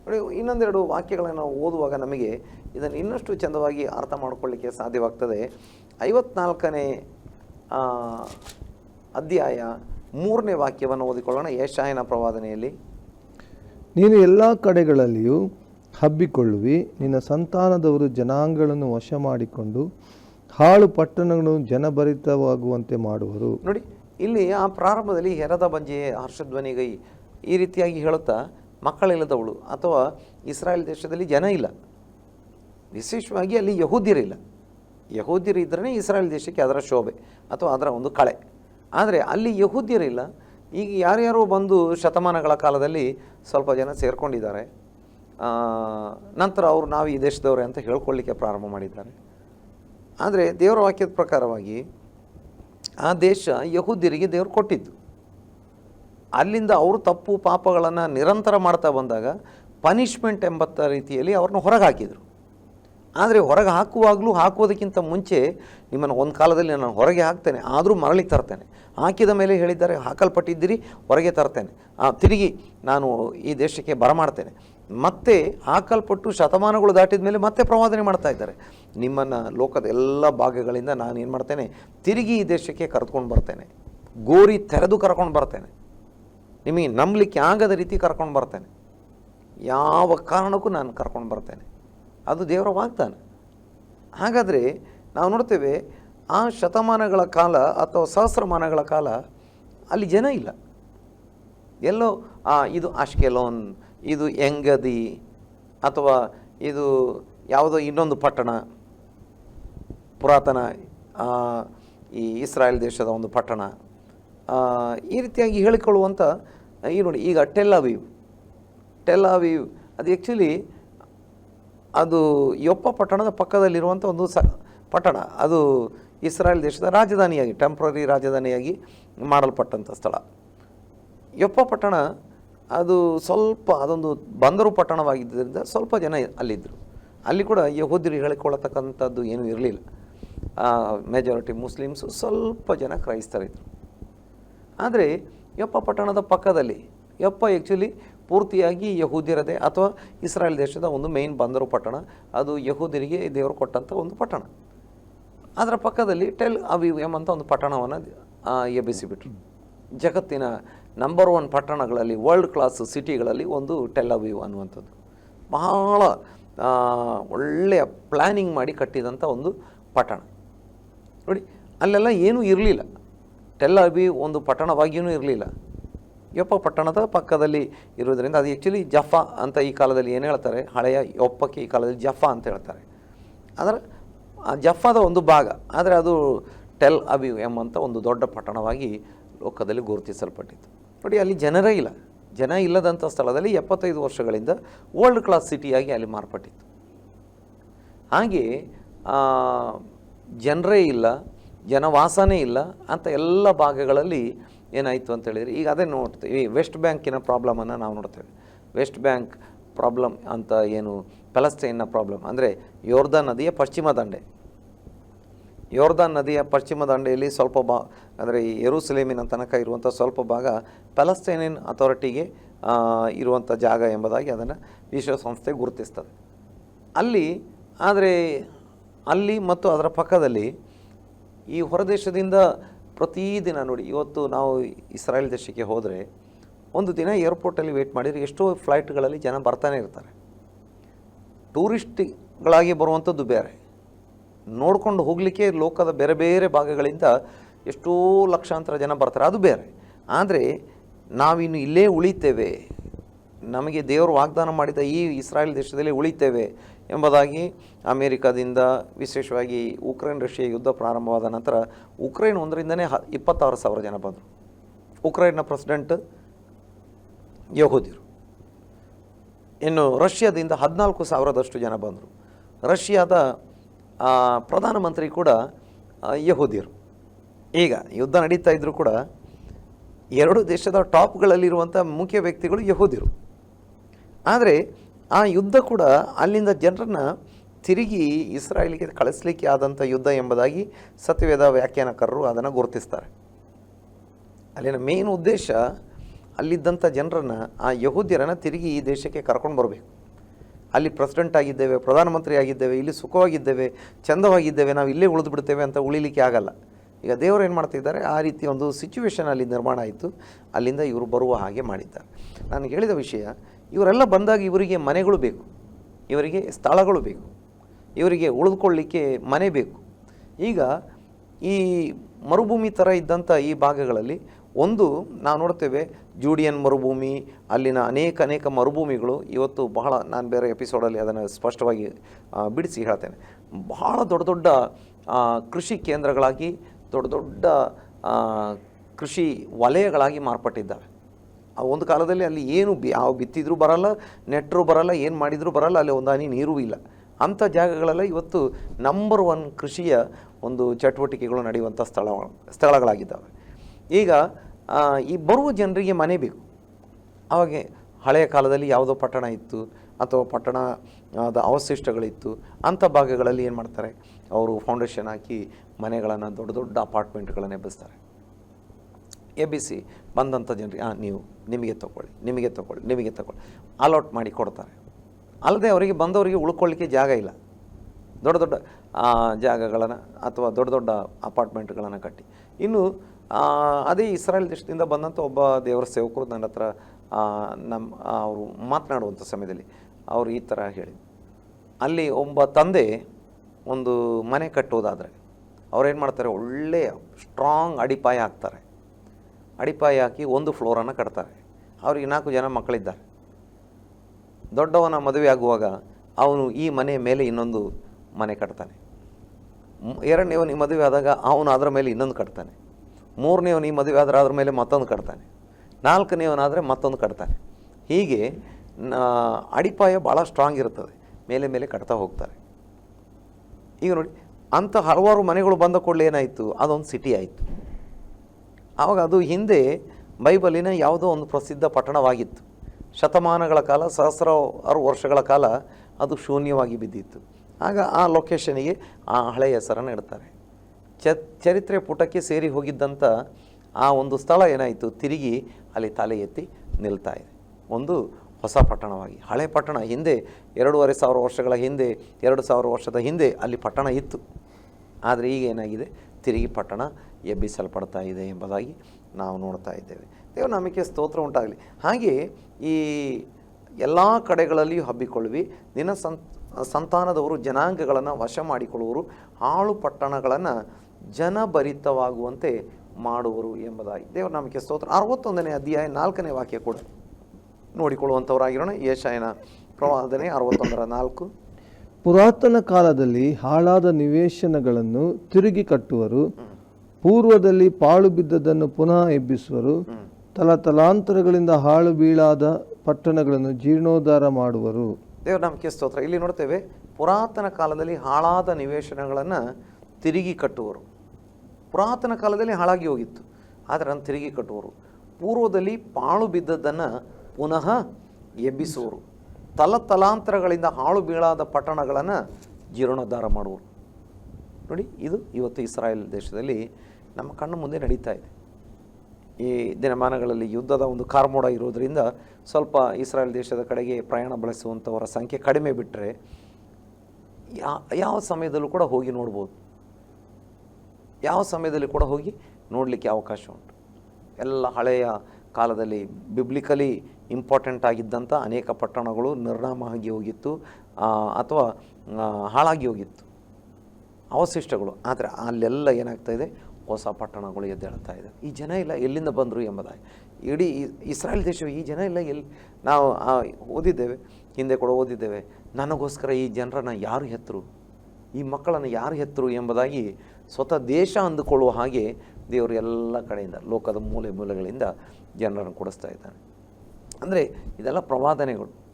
ನೋಡಿ ಇನ್ನೊಂದೆರಡು ವಾಕ್ಯಗಳನ್ನು ಓದುವಾಗ ನಮಗೆ ಇದನ್ನು ಇನ್ನಷ್ಟು ಚಂದವಾಗಿ ಅರ್ಥ ಮಾಡಿಕೊಳ್ಳಿಕ್ಕೆ ಸಾಧ್ಯವಾಗ್ತದೆ. ಐವತ್ನಾಲ್ಕನೇ ಅಧ್ಯಾಯ ಮೂರನೇ ವಾಕ್ಯವನ್ನು ಓದಿಕೊಳ್ಳೋಣ. ಯಶಾಯನ ಪ್ರವಾದನೆಯಲ್ಲಿ. ನೀನು ಎಲ್ಲ ಕಡೆಗಳಲ್ಲಿಯೂ ಹಬ್ಬಿಕೊಳ್ಳುವಿ. ನಿನ್ನ ಸಂತಾನದವರು ಜನಾಂಗಗಳನ್ನು ವಶ ಮಾಡಿಕೊಂಡು ಹಾಳು ಪಟ್ಟಣಗಳು ಜನಭರಿತವಾಗುವಂತೆ ಮಾಡುವರು. ನೋಡಿ ಇಲ್ಲಿ ಆ ಪ್ರಾರಂಭದಲ್ಲಿ ಹೆರದ ಬಂಜೆ ಹರ್ಷಧ್ವನಿಗೈ ಈ ರೀತಿಯಾಗಿ ಹೇಳುತ್ತಾ, ಮಕ್ಕಳಿಲ್ಲದವಳು ಅಥವಾ ಇಸ್ರಾಯೇಲ್ ದೇಶದಲ್ಲಿ ಜನ ಇಲ್ಲ. ವಿಶೇಷವಾಗಿ ಅಲ್ಲಿ ಯಹೂದ್ಯರಿಲ್ಲ. ಯಹೂದ್ಯರಿದ್ದರೆ ಇಸ್ರಾಯೇಲ್ ದೇಶಕ್ಕೆ ಅದರ ಶೋಭೆ ಅಥವಾ ಅದರ ಒಂದು ಕಳೆ. ಆದರೆ ಅಲ್ಲಿ ಯಹೂದ್ಯರಿಲ್ಲ. ಈಗ ಯಾರ್ಯಾರೋ ಬಂದು ಶತಮಾನಗಳ ಕಾಲದಲ್ಲಿ ಸ್ವಲ್ಪ ಜನ ಸೇರಿಕೊಂಡಿದ್ದಾರೆ. ನಂತರ ಅವರು ನಾವು ಈ ದೇಶದವರೇ ಅಂತ ಹೇಳ್ಕೊಳ್ಳಿಕ್ಕೆ ಪ್ರಾರಂಭ ಮಾಡಿದ್ದಾರೆ. ಆದರೆ ದೇವರ ವಾಕ್ಯದ ಪ್ರಕಾರವಾಗಿ ಆ ದೇಶ ಯಹೂದ್ಯರಿಗೆ ದೇವರು ಕೊಟ್ಟಿದ್ದು. ಅಲ್ಲಿಂದ ಅವರು ತಪ್ಪು ಪಾಪಗಳನ್ನು ನಿರಂತರ ಮಾಡ್ತಾ ಬಂದಾಗ ಪನಿಷ್ಮೆಂಟ್ ಎಂಬತ್ತ ರೀತಿಯಲ್ಲಿ ಅವ್ರನ್ನ ಹೊರಗೆ ಹಾಕಿದರು ಆದರೆ ಹೊರಗೆ ಹಾಕುವಾಗಲೂ ಹಾಕುವುದಕ್ಕಿಂತ ಮುಂಚೆ ನಿಮ್ಮನ್ನು ಒಂದು ಕಾಲದಲ್ಲಿ ನಾನು ಹೊರಗೆ ಹಾಕ್ತೇನೆ, ಆದರೂ ಮರಳಿ ತರ್ತೇನೆ. ಹಾಕಿದ ಮೇಲೆ ಹೇಳಿದ್ದಾರೆ, ಹಾಕಲ್ಪಟ್ಟಿದ್ದೀರಿ, ಹೊರಗೆ ತರ್ತೇನೆ. ತಿರುಗಿ ನಾನು ಈ ದೇಶಕ್ಕೆ ಬರಮಾಡ್ತೇನೆ. ಮತ್ತೆ ಹಾಕಲ್ಪಟ್ಟು ಶತಮಾನಗಳು ದಾಟಿದ ಮೇಲೆ ಮತ್ತೆ ಪ್ರವಾದನೆ ಮಾಡ್ತಾ ಇದ್ದಾರೆ. ನಿಮ್ಮನ್ನು ಲೋಕದ ಎಲ್ಲ ಭಾಗಗಳಿಂದ ನಾನು ಏನು ಮಾಡ್ತೇನೆ? ತಿರುಗಿ ಈ ದೇಶಕ್ಕೆ ಕರೆದುಕೊಂಡು ಬರ್ತೇನೆ. ಗೋರಿ ತೆರೆದು ಕರ್ಕೊಂಡು ಬರ್ತೇನೆ. ನಿಮಗೆ ನಂಬಲಿಕ್ಕೆ ಆಗದ ರೀತಿ ಕರ್ಕೊಂಡು ಬರ್ತೇನೆ. ಯಾವ ಕಾರಣಕ್ಕೂ ನಾನು ಕರ್ಕೊಂಡು ಬರ್ತೇನೆ. ಅದು ದೇವರ ವಾಗ್ದಾನ. ಹಾಗಾದರೆ ನಾವು ನೋಡ್ತೇವೆ, ಆ ಶತಮಾನಗಳ ಕಾಲ ಅಥವಾ ಸಹಸ್ರಮಾನಗಳ ಕಾಲ ಅಲ್ಲಿ ಜನ ಇಲ್ಲ. ಎಲ್ಲೋ ಇದು ಅಶ್ಕೆಲೋನ್ ಇದು ಎಂಗದಿ ಅಥವಾ ಇದು ಯಾವುದೋ ಇನ್ನೊಂದು ಪಟ್ಟಣ, ಪುರಾತನ ಈ ಇಸ್ರಾಯೇಲ್ ದೇಶದ ಒಂದು ಪಟ್ಟಣ. ಈ ರೀತಿಯಾಗಿ ಹೇಳಿಕೊಳ್ಳುವಂಥ ಈ ನೋಡಿ, ಈಗ ಟೆಲ್ ಅವೀವ್. ಟೆಲ್ ಅವೀವ್, ಅದು ಆ್ಯಕ್ಚುಲಿ ಅದು ಯೊಪ್ಪ ಪಟ್ಟಣದ ಪಕ್ಕದಲ್ಲಿರುವಂಥ ಒಂದು ಸ, ಪಟ್ಟಣ. ಅದು ಇಸ್ರಾಯೇಲ್ ದೇಶದ ರಾಜಧಾನಿಯಾಗಿ ಟೆಂಪ್ರರಿ ರಾಜಧಾನಿಯಾಗಿ ಮಾಡಲ್ಪಟ್ಟಂಥ ಸ್ಥಳ. ಯೊಪ್ಪ ಪಟ್ಟಣ ಅದು ಸ್ವಲ್ಪ ಅದೊಂದು ಬಂದರು ಪಟ್ಟಣವಾಗಿದ್ದರಿಂದ ಸ್ವಲ್ಪ ಜನ ಅಲ್ಲಿದ್ದರು. ಅಲ್ಲಿ ಕೂಡ ಯಹೂದ್ಯರು ಹೇಳಿಕೊಳ್ಳತಕ್ಕಂಥದ್ದು ಏನೂ ಇರಲಿಲ್ಲ. ಮೆಜಾರಿಟಿ ಮುಸ್ಲಿಮ್ಸು ಸ್ವಲ್ಪ ಜನ ಕ್ರೈಸ್ತರಿದ್ದರು. ಆದರೆ ಯಪ್ಪ ಪಟ್ಟಣದ ಪಕ್ಕದಲ್ಲಿ, ಯಪ್ಪ ಆ್ಯಕ್ಚುಲಿ ಪೂರ್ತಿಯಾಗಿ ಯಹೂದಿರದೆ ಅಥವಾ ಇಸ್ರಾಯೇಲ್ ದೇಶದ ಒಂದು ಮೇನ್ ಬಂದರು ಪಟ್ಟಣ, ಅದು ಯಹೂದಿರಿಗೆ ದೇವರು ಕೊಟ್ಟಂಥ ಒಂದು ಪಟ್ಟಣ. ಅದರ ಪಕ್ಕದಲ್ಲಿ ಟೆಲ್ ಅವಿ ಎಂಬಂಥ ಒಂದು ಪಟ್ಟಣವನ್ನು ಎಬ್ಬಿಸಿಬಿಟ್ರು. ಜಗತ್ತಿನ ನಂಬರ್ ಒನ್ ಪಟ್ಟಣಗಳಲ್ಲಿ ವರ್ಲ್ಡ್ ಕ್ಲಾಸ್ ಸಿಟಿಗಳಲ್ಲಿ ಒಂದು ಟೆಲ್ ಅವಿವ್ ಅನ್ನುವಂಥದ್ದು. ಬಹಳ ಒಳ್ಳೆಯ ಪ್ಲ್ಯಾನಿಂಗ್ ಮಾಡಿ ಕಟ್ಟಿದಂಥ ಒಂದು ಪಟ್ಟಣ. ನೋಡಿ, ಅಲ್ಲೆಲ್ಲ ಏನೂ ಇರಲಿಲ್ಲ. ಟೆಲ್ ಅಬಿ ಒಂದು ಪಟ್ಟಣವಾಗಿಯೂ ಇರಲಿಲ್ಲ. ಯೊಪ್ಪ ಪಟ್ಟಣದ ಪಕ್ಕದಲ್ಲಿ ಇರೋದ್ರಿಂದ ಅದು ಆ್ಯಕ್ಚುಲಿ ಜಫಾ ಅಂತ ಈ ಕಾಲದಲ್ಲಿ ಏನು ಹೇಳ್ತಾರೆ? ಹಳೆಯ ಯೊಪ್ಪಕ್ಕೆ ಈ ಕಾಲದಲ್ಲಿ ಜಫಾ ಅಂತ ಹೇಳ್ತಾರೆ. ಆದರೆ ಆ ಜಫಾದ ಒಂದು ಭಾಗ, ಆದರೆ ಅದು ಟೆಲ್ ಅಬಿ ಎಂಬಂಥ ಒಂದು ದೊಡ್ಡ ಪಟ್ಟಣವಾಗಿ ಲೋಕದಲ್ಲಿ ಗುರುತಿಸಲ್ಪಟ್ಟಿತ್ತು. ನೋಡಿ, ಅಲ್ಲಿ ಜನರೇ ಇಲ್ಲ. ಜನ ಇಲ್ಲದಂಥ ಸ್ಥಳದಲ್ಲಿ ಎಪ್ಪತ್ತೈದು ವರ್ಷಗಳಿಂದ ವರ್ಲ್ಡ್ ಕ್ಲಾಸ್ ಸಿಟಿಯಾಗಿ ಅಲ್ಲಿ ಮಾರ್ಪಟ್ಟಿತ್ತು. ಹಾಗೆ ಜನರೇ ಇಲ್ಲ, ಜನವಾಸನೇ ಇಲ್ಲ ಅಂತ ಎಲ್ಲ ಭಾಗಗಳಲ್ಲಿ ಏನಾಯಿತು ಅಂತ ಹೇಳಿದರೆ, ಈಗ ಅದೇ ನೋಡ್ತೀವಿ. ವೆಸ್ಟ್ ಬ್ಯಾಂಕಿನ ಪ್ರಾಬ್ಲಮನ್ನು ನಾವು ನೋಡ್ತೇವೆ. ವೆಸ್ಟ್ ಬ್ಯಾಂಕ್ ಪ್ರಾಬ್ಲಮ್ ಅಂತ ಏನು ಪ್ಯಾಲೆಸ್ಟೈನ್ನ ಪ್ರಾಬ್ಲಮ್, ಅಂದರೆ ಯೋರ್ದಾ ನದಿಯ ಪಶ್ಚಿಮ ದಂಡೆ. ಯೋರ್ದಾನ್ ನದಿಯ ಪಶ್ಚಿಮ ದಂಡೆಯಲ್ಲಿ ಸ್ವಲ್ಪ ಬಾ, ಅಂದರೆ ಯೆರೂಸಲೇಮಿನ ತನಕ ಇರುವಂಥ ಸ್ವಲ್ಪ ಭಾಗ ಪ್ಯಾಲೆಸ್ಟೈನಿಯನ್ ಅಥಾರಿಟಿಗೆ ಇರುವಂಥ ಜಾಗ ಎಂಬುದಾಗಿ ಅದನ್ನು ವಿಶ್ವಸಂಸ್ಥೆ ಗುರುತಿಸ್ತದೆ. ಅಲ್ಲಿ, ಆದರೆ ಅಲ್ಲಿ ಮತ್ತು ಅದರ ಪಕ್ಕದಲ್ಲಿ ಈ ಹೊರದೇಶದಿಂದ ಪ್ರತಿದಿನ ನೋಡಿ, ಇವತ್ತು ನಾವು ಇಸ್ರಾಯೇಲ್ ದೇಶಕ್ಕೆ ಹೋದರೆ ಒಂದು ದಿನ ಏರ್ಪೋರ್ಟಲ್ಲಿ ವೇಟ್ ಮಾಡಿದರೆ ಎಷ್ಟೋ ಫ್ಲೈಟ್ಗಳಲ್ಲಿ ಜನ ಬರ್ತಾನೆ ಇರ್ತಾರೆ. ಟೂರಿಸ್ಟ್ಗಳಾಗಿ ಬರುವಂಥದ್ದು ಬೇರೆ. ನೋಡ್ಕೊಂಡು ಹೋಗಲಿಕ್ಕೆ ಲೋಕದ ಬೇರೆ ಬೇರೆ ಭಾಗಗಳಿಂದ ಎಷ್ಟೋ ಲಕ್ಷಾಂತರ ಜನ ಬರ್ತಾರೆ. ಅದು ಬೇರೆ. ಆದರೆ ನಾವಿನ್ನು ಇಲ್ಲೇ ಉಳಿತೇವೆ. ನಮಗೆ ದೇವರು ವಾಗ್ದಾನ ಮಾಡಿದ ಈ ಇಸ್ರಾಯೇಲ್ ದೇಶದಲ್ಲಿ ಉಳಿತೇವೆ ಎಂಬುದಾಗಿ ಅಮೇರಿಕಾದಿಂದ, ವಿಶೇಷವಾಗಿ ಉಕ್ರೇನ್ ರಷ್ಯಾ ಯುದ್ಧ ಪ್ರಾರಂಭವಾದ ನಂತರ ಉಕ್ರೇನ್ ಒಂದರಿಂದನೇ ಹ, ಇಪ್ಪತ್ತಾರು ಸಾವಿರ ಜನ ಬಂದರು. ಉಕ್ರೇನ್ನ ಪ್ರೆಸಿಡೆಂಟ್ ಯಹೋದಿರು ಇನ್ನು ರಷ್ಯಾದಿಂದ ಹದಿನಾಲ್ಕು ಸಾವಿರದಷ್ಟು ಜನ ಬಂದರು. ರಷ್ಯಾದ ಪ್ರಧಾನಮಂತ್ರಿ ಕೂಡ ಯಹೂದಿಯರು. ಈಗ ಯುದ್ಧ ನಡೀತಾ ಇದ್ದರೂ ಕೂಡ ಎರಡು ದೇಶದ ಟಾಪ್ಗಳಲ್ಲಿರುವಂಥ ಮುಖ್ಯ ವ್ಯಕ್ತಿಗಳು ಯಹೂದಿರು ಆದರೆ ಆ ಯುದ್ಧ ಕೂಡ ಅಲ್ಲಿಂದ ಜನರನ್ನು ತಿರುಗಿ ಇಸ್ರಾಯೇಲಿಗೆ ಕಳಿಸ್ಲಿಕ್ಕೆ ಆದಂಥ ಯುದ್ಧ ಎಂಬುದಾಗಿ ಸತ್ಯವೇದ ವ್ಯಾಖ್ಯಾನಕಾರರು ಅದನ್ನು ಗುರುತಿಸ್ತಾರೆ. ಅಲ್ಲಿನ ಮೇನ್ ಉದ್ದೇಶ ಅಲ್ಲಿದ್ದಂಥ ಜನರನ್ನು, ಆ ಯಹೂದ್ಯರನ್ನು ತಿರುಗಿ ಈ ದೇಶಕ್ಕೆ ಕರ್ಕೊಂಡು ಬರಬೇಕು. ಅಲ್ಲಿ ಪ್ರೆಸಿಡೆಂಟ್ ಆಗಿದ್ದೇವೆ, ಪ್ರಧಾನಮಂತ್ರಿ ಆಗಿದ್ದೇವೆ, ಇಲ್ಲಿ ಸುಖವಾಗಿದ್ದೇವೆ, ಚಂದವಾಗಿದ್ದೇವೆ, ನಾವು ಇಲ್ಲೇ ಉಳಿದು ಬಿಡ್ತೇವೆ ಅಂತ ಉಳಿಲಿಕ್ಕೆ ಆಗಲ್ಲ. ಈಗ ದೇವರು ಏನು ಮಾಡ್ತಿದ್ದಾರೆ ಆ ರೀತಿ ಒಂದು ಸಿಚುವೇಶನ್ ಅಲ್ಲಿ ನಿರ್ಮಾಣ ಆಯಿತು. ಅಲ್ಲಿಂದ ಇವರು ಬರುವ ಹಾಗೆ ಮಾಡಿದ್ದಾರೆ. ನಾನು ಹೇಳಿದ ವಿಷಯ, ಇವರೆಲ್ಲ ಬಂದಾಗ ಇವರಿಗೆ ಮನೆಗಳು ಬೇಕು. ಇವರಿಗೆ ಸ್ಥಳಗಳು ಬೇಕು. ಇವರಿಗೆ ಉಳಿದುಕೊಳ್ಳಿಕ್ಕೆ ಮನೆ ಬೇಕು. ಈಗ ಈ ಮರುಭೂಮಿ ಥರ ಇದ್ದಂಥ ಈ ಭಾಗಗಳಲ್ಲಿ ಒಂದು ನಾವು ನೋಡ್ತೇವೆ ಜೂಡಿಯನ್ ಮರುಭೂಮಿ, ಅಲ್ಲಿನ ಅನೇಕ ಅನೇಕ ಮರುಭೂಮಿಗಳು ಇವತ್ತು ಬಹಳ ನಾನು ಬೇರೆ ಎಪಿಸೋಡಲ್ಲಿ ಅದನ್ನು ಸ್ಪಷ್ಟವಾಗಿ ಬಿಡಿಸಿ ಹೇಳ್ತೇನೆ. ಬಹಳ ದೊಡ್ಡ ದೊಡ್ಡ ಕೃಷಿ ಕೇಂದ್ರಗಳಾಗಿ, ದೊಡ್ಡ ದೊಡ್ಡ ಕೃಷಿ ವಲಯಗಳಾಗಿ ಮಾರ್ಪಟ್ಟಿದ್ದಾವೆ. ಒಂದು ಕಾಲದಲ್ಲಿ ಅಲ್ಲಿ ಏನು ಬಿ ಯಾವ ಬಿತ್ತಿದ್ರೂ ಬರಲ್ಲ, ನೆಟ್ಟರು ಬರಲ್ಲ, ಏನು ಮಾಡಿದರೂ ಬರಲ್ಲ, ಅಲ್ಲಿ ಒಂದು ಹನಿ ನೀರೂ ಇಲ್ಲ. ಅಂಥ ಜಾಗಗಳೆಲ್ಲ ಇವತ್ತು ನಂಬರ್ ಒನ್ ಕೃಷಿಯ ಒಂದು ಚಟುವಟಿಕೆಗಳು ನಡೆಯುವಂಥ ಸ್ಥಳ, ಸ್ಥಳಗಳಾಗಿದ್ದಾವೆ. ಈಗ ಈ ಬರುವ ಜನರಿಗೆ ಮನೆ ಬೇಕು. ಅವಾಗೆ ಹಳೆಯ ಕಾಲದಲ್ಲಿ ಯಾವುದೋ ಪಟ್ಟಣ ಇತ್ತು, ಅಥವಾ ಪಟ್ಟಣದ ಅವಶಿಷ್ಟಗಳಿತ್ತು, ಅಂಥ ಭಾಗಗಳಲ್ಲಿ ಏನು ಮಾಡ್ತಾರೆ? ಅವರು ಫೌಂಡೇಶನ್ ಹಾಕಿ ಮನೆಗಳನ್ನು ದೊಡ್ಡ ದೊಡ್ಡ ಅಪಾರ್ಟ್ಮೆಂಟ್ಗಳನ್ನು ಎಬ್ಬಿಸ್ತಾರೆ. ಎಬ್ಬಿಸಿ ಬಂದಂಥ ಜನರಿಗೆ ಹಾಂ ನೀವು, ನಿಮಗೆ ತಗೊಳ್ಳಿ ನಿಮಗೆ ತಗೊಳ್ಳಿ ನಿಮಗೆ ತಗೊಳ್ಳಿ ಅಲಾಟ್ ಮಾಡಿ ಕೊಡ್ತಾರೆ. ಅಲ್ಲದೆ ಅವರಿಗೆ ಬಂದವರಿಗೆ ಉಳ್ಕೊಳ್ಳಿಕ್ಕೆ ಜಾಗ ಇಲ್ಲ. ದೊಡ್ಡ ದೊಡ್ಡ ಜಾಗಗಳನ್ನು, ಅಥವಾ ದೊಡ್ಡ ದೊಡ್ಡ ಅಪಾರ್ಟ್ಮೆಂಟ್ಗಳನ್ನು ಕಟ್ಟಿ. ಇನ್ನು ಅದೇ ಇಸ್ರಾಯೇಲ್ ದೇಶದಿಂದ ಬಂದಂಥ ಒಬ್ಬ ದೇವರ ಸೇವಕರು ನನ್ನ ಹತ್ರ ನಮ್ಮ ಅವರು ಮಾತನಾಡುವಂಥ ಸಮಯದಲ್ಲಿ ಅವರು ಈ ಥರ ಹೇಳಿ. ಅಲ್ಲಿ ಒಬ್ಬ ತಂದೆ ಒಂದು ಮನೆ ಕಟ್ಟೋದಾದರೆ ಅವ್ರೇನು ಮಾಡ್ತಾರೆ ಒಳ್ಳೆಯ ಸ್ಟ್ರಾಂಗ್ ಅಡಿಪಾಯ ಹಾಕ್ತಾರೆ. ಅಡಿಪಾಯ ಹಾಕಿ ಒಂದು ಫ್ಲೋರನ್ನು ಕಟ್ತಾರೆ. ಅವ್ರಿಗೆ ನಾಲ್ಕು ಜನ ಮಕ್ಕಳಿದ್ದಾರೆ. ದೊಡ್ಡವನ ಮದುವೆ ಆಗುವಾಗ ಅವನು ಈ ಮನೆ ಮೇಲೆ ಇನ್ನೊಂದು ಮನೆ ಕಟ್ತಾನೆ. ಎರಡನೇ ಎರಡನೇವನಿಗೆ ಮದುವೆ ಆದಾಗ ಅವನು ಅದರ ಮೇಲೆ ಇನ್ನೊಂದು ಕಟ್ತಾನೆ. ಮೂರನೇವನಿಗೆ ಮದುವೆ ಆದರೆ ಅದ್ರ ಮೇಲೆ ಮತ್ತೊಂದು ಕಟ್ತಾನೆ. ನಾಲ್ಕನೇವನಾದರೆ ಮತ್ತೊಂದು ಕಟ್ತಾನೆ. ಹೀಗೆ ಅಡಿಪಾಯ ಭಾಳ ಸ್ಟ್ರಾಂಗ್ ಇರ್ತದೆ ಮೇಲೆ ಮೇಲೆ ಕಟ್ತಾ ಹೋಗ್ತಾರೆ. ಈಗ ನೋಡಿ ಅಂಥ ಹಲವಾರು ಮನೆಗಳು ಬಂದ ಕೂಡಲೇ ಏನಾಯಿತು? ಅದೊಂದು ಸಿಟಿ ಆಯಿತು. ಆವಾಗ ಅದು ಹಿಂದೆ ಬೈಬಲಿನ ಯಾವುದೋ ಒಂದು ಪ್ರಸಿದ್ಧ ಪಟ್ಟಣವಾಗಿತ್ತು. ಶತಮಾನಗಳ ಕಾಲ ಸಹಸ್ರಾರು ವರ್ಷಗಳ ಕಾಲ ಅದು ಶೂನ್ಯವಾಗಿ ಬಿದ್ದಿತ್ತು. ಆಗ ಆ ಲೊಕೇಶನಿಗೆ ಆ ಹಳೆಯ ಹೆಸರನ್ನು ಇಡ್ತಾರೆ. ಚ ಚರಿತ್ರೆ ಪುಟಕ್ಕೆ ಸೇರಿ ಹೋಗಿದ್ದಂಥ ಆ ಒಂದು ಸ್ಥಳ ಏನಾಯಿತು? ತಿರುಗಿ ಅಲ್ಲಿ ತಲೆ ಎತ್ತಿ ನಿಲ್ತಾ ಇದೆ. ಒಂದು ಹೊಸ ಪಟ್ಟಣವಾಗಿ. ಹಳೆ ಪಟ್ಟಣ ಹಿಂದೆ, ಎರಡೂವರೆ ಸಾವಿರ ವರ್ಷಗಳ ಹಿಂದೆ, ಎರಡು ಸಾವಿರ ವರ್ಷದ ಹಿಂದೆ ಅಲ್ಲಿ ಪಟ್ಟಣ ಇತ್ತು. ಆದರೆ ಈಗ ಏನಾಗಿದೆ? ತಿರುಗಿ ಪಟ್ಟಣ ಎಬ್ಬಿಸಲ್ಪಡ್ತಾ ಇದೆ ಎಂಬುದಾಗಿ ನಾವು ನೋಡ್ತಾ ಇದ್ದೇವೆ. ದೇವ ನಮಗೆ ಸ್ತೋತ್ರ ಉಂಟಾಗಲಿ. ಹಾಗೆ ಈ ಎಲ್ಲ ಕಡೆಗಳಲ್ಲಿಯೂ ಹಬ್ಬಿಕೊಳ್ಳುವಿ. ನಿನ್ನ ಸಂತ್ ಸಂತಾನದವರು ಜನಾಂಗಗಳನ್ನು ವಶ ಮಾಡಿಕೊಳ್ಳುವರು ಹಾಳು ಪಟ್ಟಣಗಳನ್ನು ಜನಭರಿತವಾಗುವಂತೆ ಮಾಡುವರು ಎಂಬುದಾಗಿ. ದೇವರ ನಮಗೆ ಸ್ತೋತ್ರ. ಅರವತ್ತೊಂದನೇ ಅಧ್ಯಾಯ ನಾಲ್ಕನೇ ವಾಕ್ಯ ಕೂಡ. ನೋಡಿಕೊಳ್ಳುವಂಥವರಾಗಿರೋಣ. ಯಶಾಯನ ಪ್ರವಾದನೆ ಅರವತ್ತೊಂದರ ನಾಲ್ಕು. ಪುರಾತನ ಕಾಲದಲ್ಲಿ ಹಾಳಾದ ನಿವೇಶನಗಳನ್ನು ತಿರುಗಿ ಕಟ್ಟುವರು. ಪೂರ್ವದಲ್ಲಿ ಪಾಳು ಬಿದ್ದದನ್ನು ಪುನಃ ಎಬ್ಬಿಸುವರು. ತಲತಲಾಂತರಗಳಿಂದ ಹಾಳು ಬೀಳಾದ ಪಟ್ಟಣಗಳನ್ನು ಜೀರ್ಣೋದ್ಧಾರ ಮಾಡುವರು. ದೇವರ ನಂಬಿಕೆ ಸ್ತೋತ್ರ. ಇಲ್ಲಿ ನೋಡ್ತೇವೆ ಪುರಾತನ ಕಾಲದಲ್ಲಿ ಹಾಳಾದ ನಿವೇಶನಗಳನ್ನು ತಿರುಗಿ ಕಟ್ಟುವರು. ಪುರಾತನ ಕಾಲದಲ್ಲಿ ಹಾಳಾಗಿ ಹೋಗಿತ್ತು. ಆದರೆ ಅದನ್ನು ತಿರುಗಿ ಕಟ್ಟುವರು ಪೂರ್ವದಲ್ಲಿ ಪಾಳು ಬಿದ್ದದ್ದನ್ನು ಪುನಃ ಎಬ್ಬಿಸುವರು ತಲತಲಾಂತರಗಳಿಂದ ಹಾಳು ಬೀಳಾದ ಪಟ್ಟಣಗಳನ್ನು ಜೀರ್ಣೋದ್ಧಾರ ಮಾಡುವರು ನೋಡಿ, ಇದು ಇವತ್ತು ಇಸ್ರಾಯೇಲ್ ದೇಶದಲ್ಲಿ ನಮ್ಮ ಕಣ್ಣು ಮುಂದೆ ನಡೀತಾ ಇದೆ. ಈ ದಿನಮಾನಗಳಲ್ಲಿ ಯುದ್ಧದ ಒಂದು ಕಾರ್ಮೋಡ ಇರೋದರಿಂದ ಸ್ವಲ್ಪ ಇಸ್ರಾಯೇಲ್ ದೇಶದ ಕಡೆಗೆ ಪ್ರಯಾಣ ಬಳಸುವಂಥವರ ಸಂಖ್ಯೆ ಕಡಿಮೆ ಬಿಟ್ಟರೆ ಯಾವ ಸಮಯದಲ್ಲೂ ಕೂಡ ಹೋಗಿ ನೋಡ್ಬೋದು. ಯಾವ ಸಮಯದಲ್ಲಿ ಕೂಡ ಹೋಗಿ ನೋಡಲಿಕ್ಕೆ ಅವಕಾಶ ಉಂಟು. ಎಲ್ಲ ಹಳೆಯ ಕಾಲದಲ್ಲಿ ಬಿಬ್ಲಿಕಲಿ ಇಂಪಾರ್ಟೆಂಟ್ ಆಗಿದ್ದಂಥ ಅನೇಕ ಪಟ್ಟಣಗಳು ನಿರ್ನಾಮ ಆಗಿ ಹೋಗಿತ್ತು ಅಥವಾ ಹಾಳಾಗಿ ಹೋಗಿತ್ತು. ಅವಶಿಷ್ಟಗಳು. ಆದರೆ ಅಲ್ಲೆಲ್ಲ ಏನಾಗ್ತಾ ಇದೆ? ಹೊಸ ಪಟ್ಟಣಗಳು ಎದ್ದೇಳ್ತಾ ಇದೆ. ಈ ಜನ ಇಲ್ಲ ಎಲ್ಲಿಂದ ಬಂದರು ಎಂಬುದಾಗಿ. ಇಡೀ ಇಸ್ರಾಯೇಲ್ ದೇಶವು ಈ ಜನ ಇಲ್ಲ ಎಲ್ಲಿ ನಾವು ಓದಿದ್ದೇವೆ, ಹಿಂದೆ ಕೂಡ ಓದಿದ್ದೇವೆ. ನನಗೋಸ್ಕರ ಈ ಜನರನ್ನು ಯಾರು ಹೆತ್ತರು ಈ ಮಕ್ಕಳನ್ನು ಯಾರು ಹೆತ್ತರು ಎಂಬುದಾಗಿ ಸ್ವತಃ ದೇಶ ಅಂದುಕೊಳ್ಳುವ ಹಾಗೆ ದೇವರು ಎಲ್ಲ ಕಡೆಯಿಂದ, ಲೋಕದ ಮೂಲೆ ಮೂಲೆಗಳಿಂದ ಜನರನ್ನು ಕೊಡಿಸ್ತಾ ಇದ್ದಾನೆ. ಅಂದರೆ ಇದೆಲ್ಲ ಪ್ರವಾದನೆಗಳು.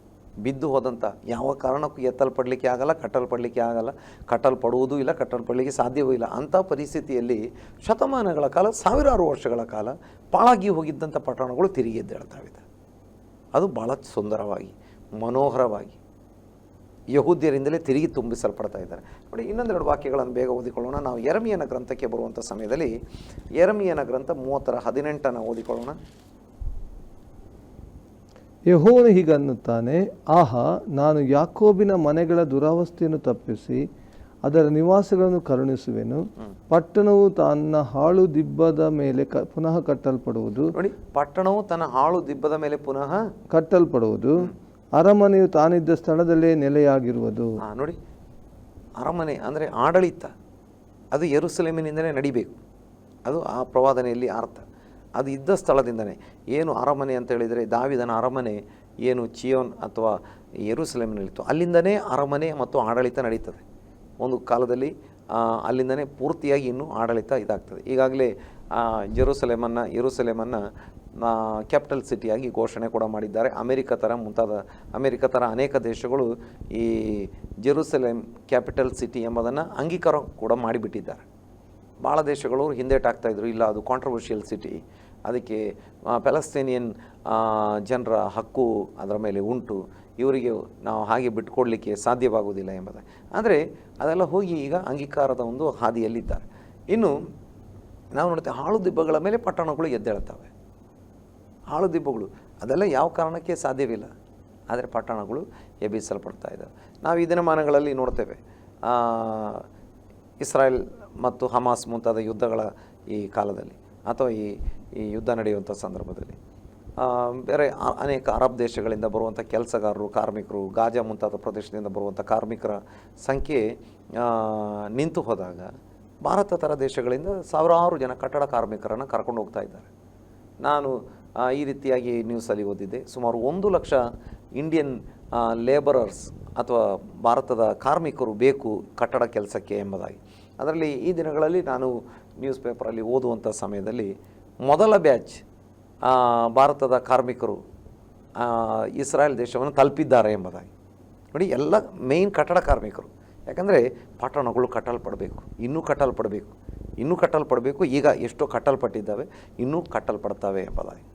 ಬಿದ್ದು ಹೋದಂಥ, ಯಾವ ಕಾರಣಕ್ಕೂ ಎತ್ತಲ್ಪಡಲಿಕ್ಕೆ ಆಗಲ್ಲ, ಕಟ್ಟಲ್ಪಡಲಿಕ್ಕೆ ಆಗಲ್ಲ, ಕಟ್ಟಲ್ಪಡುವುದೂ ಇಲ್ಲ, ಕಟ್ಟಲ್ಪಡಲಿಕ್ಕೆ ಸಾಧ್ಯವೂ ಇಲ್ಲ. ಅಂಥ ಪರಿಸ್ಥಿತಿಯಲ್ಲಿ ಶತಮಾನಗಳ ಕಾಲ, ಸಾವಿರಾರು ವರ್ಷಗಳ ಕಾಲ ಪಾಳಾಗಿ ಹೋಗಿದ್ದಂಥ ಪಟ್ಟಣಗಳು ತಿರುಗಿ ಎದ್ದೇಳ್ತಾವಿದೆ ಅದು ಭಾಳ ಸುಂದರವಾಗಿ, ಮನೋಹರವಾಗಿ ಯಹೂದ್ಯರಿಂದಲೇ ತಿರುಗಿ ತುಂಬಿಸಲ್ಪಡ್ತಾ ಇದ್ದಾರೆ. ನೋಡಿ ಇನ್ನೊಂದೆರಡು ವಾಕ್ಯಗಳನ್ನು ಬೇಗ ಓದಿಕೊಳ್ಳೋಣ. ನಾವು ಎರಮಿಯನ ಗ್ರಂಥಕ್ಕೆ ಬರುವಂಥ ಸಮಯದಲ್ಲಿ ಎರಮಿಯನ ಗ್ರಂಥ ಮೂವತ್ತರ ಹದಿನೆಂಟನ್ನು ಓದಿಕೊಳ್ಳೋಣ. ಯಹೋವನು ಹೀಗನ್ನುತ್ತಾನೆ ಆಹಾ ನಾನು ಯಾಕೋಬಿನ ಮನೆಗಳ ದುರಾವಸ್ಥೆಯನ್ನು ತಪ್ಪಿಸಿ ಅದರ ನಿವಾಸಗಳನ್ನು ಕರುಣಿಸುವೆನು. ಪಟ್ಟಣವು ತನ್ನ ಹಾಳು ದಿಬ್ಬದ ಮೇಲೆ ಪುನಃ ಕಟ್ಟಲ್ಪಡುವುದು. ನೋಡಿ ಪಟ್ಟಣವು ತನ್ನ ಹಾಳು ದಿಬ್ಬದ ಮೇಲೆ ಪುನಃ ಕಟ್ಟಲ್ಪಡುವುದು. ಅರಮನೆಯು ತಾನಿದ್ದ ಸ್ಥಳದಲ್ಲೇ ನೆಲೆಯಾಗಿರುವುದು. ನೋಡಿ. ಅರಮನೆ ಅಂದರೆ ಆಡಳಿತ. ಅದು ಯೆರೂಸಲೇಮಿನಿಂದಲೇ ನಡಿಬೇಕು. ಅದು ಆ ಪ್ರವಾದನೆಯಲ್ಲಿ ಅರ್ಥ. ಅದು ಇದ್ದ ಸ್ಥಳದಿಂದನೇ. ಏನು ಅರಮನೆ ಅಂತ ಹೇಳಿದರೆ ದಾವಿದನ ಅರಮನೆ, ಏನು ಚಿಯೋನ್ ಅಥವಾ ಎರುಸಲೇಮಿನಲ್ಲಿತ್ತು ಅಲ್ಲಿಂದನೇ ಅರಮನೆ ಮತ್ತು ಆಡಳಿತ ನಡೀತದೆ. ಒಂದು ಕಾಲದಲ್ಲಿ ಅಲ್ಲಿಂದನೇ ಪೂರ್ತಿಯಾಗಿ ಇನ್ನೂ ಆಡಳಿತ ಇದಾಗ್ತದೆ. ಈಗಾಗಲೇ ಜೆರೂಸಲೇಮನ್ನು ಯೆರೂಸಲೇಮನ್ನು ಕ್ಯಾಪಿಟಲ್ ಸಿಟಿಯಾಗಿ ಘೋಷಣೆ ಕೂಡ ಮಾಡಿದ್ದಾರೆ. ಅಮೆರಿಕ ಥರ ಮುಂತಾದ, ಅಮೆರಿಕ ಥರ ಅನೇಕ ದೇಶಗಳು ಈ ಜೆರೂಸಲೇಮ್ ಕ್ಯಾಪಿಟಲ್ ಸಿಟಿ ಎಂಬುದನ್ನು ಅಂಗೀಕಾರ ಕೂಡ ಮಾಡಿಬಿಟ್ಟಿದ್ದಾರೆ. ಭಾಳ ದೇಶಗಳು ಹಿಂದೇಟಾಗ್ತಾಯಿದ್ರು ಇಲ್ಲ, ಅದು ಕಾಂಟ್ರವರ್ಷಿಯಲ್ ಸಿಟಿ ಅದಕ್ಕೆ ಪ್ಯಾಲೆಸ್ತೇನಿಯನ್ ಜನರ ಹಕ್ಕು ಅದರ ಮೇಲೆ ಉಂಟು. ಇವರಿಗೆ ನಾವು ಹಾಗೆ ಬಿಟ್ಕೊಡಲಿಕ್ಕೆ ಸಾಧ್ಯವಾಗುವುದಿಲ್ಲ ಎಂಬುದು. ಆದರೆ, ಅದೆಲ್ಲ ಹೋಗಿ ಈಗ ಅಂಗೀಕಾರದ ಒಂದು ಹಾದಿಯಲ್ಲಿದ್ದಾರೆ. ಇನ್ನು, ನಾವು ನೋಡ್ತೇವೆ ಹಾಳು ದಿಬ್ಬಗಳ ಮೇಲೆ ಪಟ್ಟಣಗಳು ಎದ್ದೇಳ್ತವೆ. ಹಾಳು ದಿಬ್ಬಗಳು ಅದೆಲ್ಲ ಯಾವ ಕಾರಣಕ್ಕೆ ಸಾಧ್ಯವಿಲ್ಲ. ಆದರೆ ಪಟ್ಟಣಗಳು ಎಬ್ಬಿಸಲ್ಪಡ್ತಾ ಇದ್ದಾವೆ. ನಾವು ಈ ದಿನಮಾನಗಳಲ್ಲಿ ನೋಡ್ತೇವೆ ಇಸ್ರಾಯೇಲ್ ಮತ್ತು ಹಮಾಸ್ ಮುಂತಾದ ಯುದ್ಧಗಳ ಈ ಕಾಲದಲ್ಲಿ ಅಥವಾ ಈ ಈ ಯುದ್ಧ ನಡೆಯುವಂಥ ಸಂದರ್ಭದಲ್ಲಿ. ಬೇರೆ ಅನೇಕ ಅರಬ್ ದೇಶಗಳಿಂದ ಬರುವಂಥ ಕೆಲಸಗಾರರು, ಕಾರ್ಮಿಕರು, ಗಾಜಾ ಮುಂತಾದ ಪ್ರದೇಶದಿಂದ ಬರುವಂಥ ಕಾರ್ಮಿಕರ ಸಂಖ್ಯೆ ನಿಂತು ಹೋದಾಗ ಭಾರತ ಥರ ದೇಶಗಳಿಂದ ಸಾವಿರಾರು ಜನ ಕಟ್ಟಡ ಕಾರ್ಮಿಕರನ್ನು ಕರ್ಕೊಂಡು ಹೋಗ್ತಾ ಇದ್ದಾರೆ. ನಾನು ಈ ರೀತಿಯಾಗಿ ನ್ಯೂಸಲ್ಲಿ ಓದಿದೆ. ಸುಮಾರು ಒಂದು ಲಕ್ಷ ಇಂಡಿಯನ್ ಲೇಬರರ್ಸ್ ಅಥವಾ ಭಾರತದ ಕಾರ್ಮಿಕರು ಬೇಕು ಕಟ್ಟಡ ಕೆಲಸಕ್ಕೆ ಎಂಬುದಾಗಿ. ಅದರಲ್ಲಿ ಈ ದಿನಗಳಲ್ಲಿ ನಾನು ನ್ಯೂಸ್ ಪೇಪರಲ್ಲಿ ಓದುವಂಥ ಸಮಯದಲ್ಲಿ ಮೊದಲ ಬ್ಯಾಚ್ ಭಾರತದ ಕಾರ್ಮಿಕರು ಇಸ್ರಾಯೇಲ್ ದೇಶವನ್ನು ತಲುಪಿದ್ದಾರೆ ಎಂಬುದಾಗಿ. ನೋಡಿ, ಎಲ್ಲ ಮೇಯ್ನ್ ಕಟ್ಟಡ ಕಾರ್ಮಿಕರು. ಯಾಕಂದರೆ ಪಟ್ಟಣಗಳು ಕಟ್ಟಲ್ಪಡಬೇಕು, ಇನ್ನೂ ಕಟ್ಟಲ್ಪಡಬೇಕು ಇನ್ನೂ ಕಟ್ಟಲ್ಪಡಬೇಕು, ಈಗ ಎಷ್ಟೋ ಕಟ್ಟಲ್ಪಟ್ಟಿದ್ದಾವೆ, ಇನ್ನೂ ಕಟ್ಟಲ್ಪಡ್ತವೆ ಎಂಬುದಾಗಿ.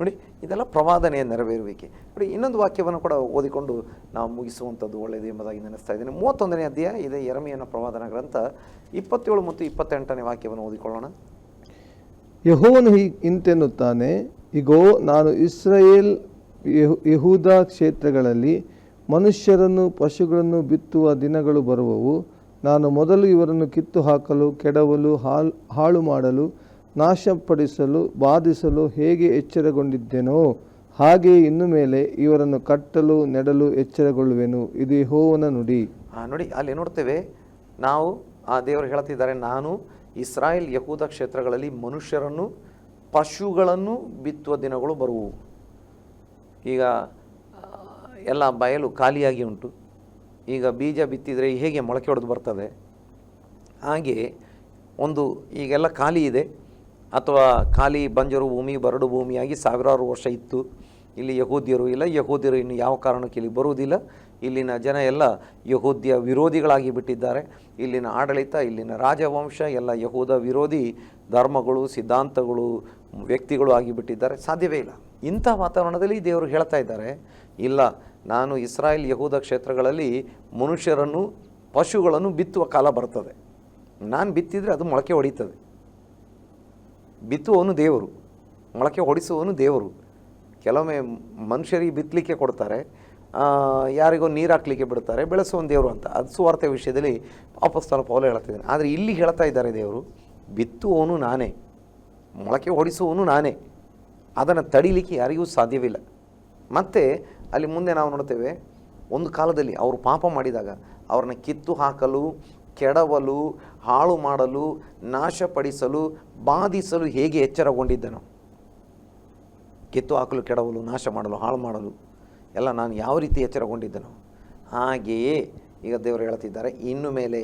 ನೋಡಿ, ಇದೆಲ್ಲ ಪ್ರವಾದನೆಯ ನೆರವೇರುವಿಕೆ. ನೋಡಿ, ಇನ್ನೊಂದು ವಾಕ್ಯವನ್ನು ಕೂಡ ಓದಿಕೊಂಡು ನಾವು ಮುಗಿಸುವಂಥದ್ದು ಒಳ್ಳೆಯದು ಎಂಬುದಾಗಿ ನೆನೆಸ್ತಾ ಇದ್ದೇನೆ. ಮೂವತ್ತೊಂದನೇ ಅಧ್ಯಾಯ, ಇದೆ ಎರಮಿಯನ ಪ್ರವಾದನ ಗ್ರಂಥ. ಇಪ್ಪತ್ತೇಳು ಮತ್ತು ಇಪ್ಪತ್ತೆಂಟನೇ ವಾಕ್ಯವನ್ನು ಓದಿಕೊಳ್ಳೋಣ. ಯಹೋವನು ಹೀ ಇಂತೆನ್ನುತ್ತಾನೆ, ಇಗೋ, ನಾನು ಇಸ್ರಾಯೇಲ್ ಯಹು- ಯಹೂದ ಕ್ಷೇತ್ರಗಳಲ್ಲಿ ಮನುಷ್ಯರನ್ನು ಪಶುಗಳನ್ನು ಬಿತ್ತುವ ದಿನಗಳು ಬರುವವು. ನಾನು ಮೊದಲು ಇವರನ್ನು ಕಿತ್ತು ಹಾಕಲು ಕೆಡವಲು ಹಾಳು ಹಾಳು ಮಾಡಲು ನಾಶಪಡಿಸಲು ಬಾಧಿಸಲು ಹೇಗೆ ಎಚ್ಚರಗೊಂಡಿದ್ದೆನೋ ಹಾಗೆ ಇನ್ನು ಮೇಲೆ ಇವರನ್ನು ಕಟ್ಟಲು ನೆಡಲು ಎಚ್ಚರಗೊಳ್ಳುವೆನು. ಇದು ಹೋವನ ನುಡಿ. ಆ, ನೋಡಿ ಅಲ್ಲಿ ನೋಡ್ತೇವೆ ನಾವು ಆ ದೇವರು ಹೇಳ್ತಿದ್ದಾರೆ ನಾನು ಇಸ್ರಾಯೇಲ್ ಯಹೂದ ಕ್ಷೇತ್ರಗಳಲ್ಲಿ ಮನುಷ್ಯರನ್ನು ಪಶುಗಳನ್ನು ಬಿತ್ತುವ ದಿನಗಳು ಬರುವು. ಈಗ ಎಲ್ಲ ಬಯಲು ಖಾಲಿಯಾಗಿ ಉಂಟು. ಈಗ ಬೀಜ ಬಿತ್ತಿದರೆ ಹೇಗೆ ಮೊಳಕೆ ಹೊಡೆದು ಬರ್ತದೆ? ಹಾಗೆ ಒಂದು ಈಗೆಲ್ಲ ಖಾಲಿ ಇದೆ. ಅಥವಾ ಖಾಲಿ ಬಂಜರು ಭೂಮಿ, ಬರಡು ಭೂಮಿಯಾಗಿ ಸಾವಿರಾರು ವರ್ಷ ಇತ್ತು. ಇಲ್ಲಿ ಯಹೂದ್ಯರು ಇಲ್ಲ. ಯಹೂದ್ಯರು ಇನ್ನು ಯಾವ ಕಾರಣಕ್ಕೆ ಇಲ್ಲಿ ಬರುವುದಿಲ್ಲ. ಇಲ್ಲಿನ ಜನ ಎಲ್ಲ ಯಹೂದ್ಯ ವಿರೋಧಿಗಳಾಗಿ ಬಿಟ್ಟಿದ್ದಾರೆ. ಇಲ್ಲಿನ ಆಡಳಿತ, ಇಲ್ಲಿನ ರಾಜವಂಶ, ಎಲ್ಲ ಯಹೂದ ವಿರೋಧಿ ಧರ್ಮಗಳು, ಸಿದ್ಧಾಂತಗಳು, ವ್ಯಕ್ತಿಗಳು ಆಗಿಬಿಟ್ಟಿದ್ದಾರೆ ಸಾಧ್ಯವೇ ಇಲ್ಲ. ಇಂಥ ವಾತಾವರಣದಲ್ಲಿ ದೇವರು ಹೇಳ್ತಾ ಇದ್ದಾರೆ, ಇಲ್ಲ, ನಾನು ಇಸ್ರಾಯೇಲ್ ಯಹೂದ ಕ್ಷೇತ್ರಗಳಲ್ಲಿ ಮನುಷ್ಯರನ್ನು, ಪಶುಗಳನ್ನು ಬಿತ್ತುವ ಕಾಲ ಬರ್ತದೆ. ನಾನು ಬಿತ್ತಿದರೆ ಅದು ಮೊಳಕೆ ಹೊಡಿತದೆ. ಬಿತ್ತುವವನು ದೇವರು, ಮೊಳಕೆ ಹೊಡಿಸುವವನು ದೇವರು. ಕೆಲವೊಮ್ಮೆ ಮನುಷ್ಯರಿಗೆ ಬಿತ್ತಲಿಕ್ಕೆ ಕೊಡ್ತಾರೆ ಯಾರಿಗೋ ನೀರು ಹಾಕ್ಲಿಕ್ಕೆ ಬಿಡ್ತಾರೆ ಬೆಳೆಸುವನು ದೇವರು ಅಂತ. ಅದು ಸುವಾರ್ತೆ ವಿಷಯದಲ್ಲಿ ಅಪಸ್ತಲ ಪೌಲ ಹೇಳ್ತಿದ್ದಾನೆ. ಆದರೆ ಇಲ್ಲಿ ಹೇಳ್ತಾ ಇದ್ದಾರೆ ದೇವರು, ಬಿತ್ತುವವನು ನಾನೇ, ಮೊಳಕೆ ಹೊಡಿಸುವವನು ನಾನೇ, ಅದನ್ನು ತಡಿಲಿಕ್ಕೆ ಯಾರಿಗೂ ಸಾಧ್ಯವಿಲ್ಲ. ಮತ್ತು ಅಲ್ಲಿ ಮುಂದೆ ನಾವು ನೋಡ್ತೇವೆ, ಒಂದು ಕಾಲದಲ್ಲಿ ಅವರು ಪಾಪ ಮಾಡಿದಾಗ, ಅವ್ರನ್ನ ಕಿತ್ತು ಹಾಕಲು, ಕೆಡವಲು ಹಾಳು ಮಾಡಲು, ನಾಶಪಡಿಸಲು, ಬಾಧಿಸಲು ಹೇಗೆ ಎಚ್ಚರಗೊಂಡಿದ್ದನು. ಕಿತ್ತು ಹಾಕಲು, ಕೆಡವಲು, ನಾಶ ಮಾಡಲು, ಹಾಳು ಮಾಡಲು ಎಲ್ಲ ನಾನು ಯಾವ ರೀತಿ ಎಚ್ಚರಗೊಂಡಿದ್ದನು. ಹಾಗೆಯೇ ಈಗ ದೇವರು ಹೇಳ್ತಿದ್ದಾರೆ ಇನ್ನು ಮೇಲೆ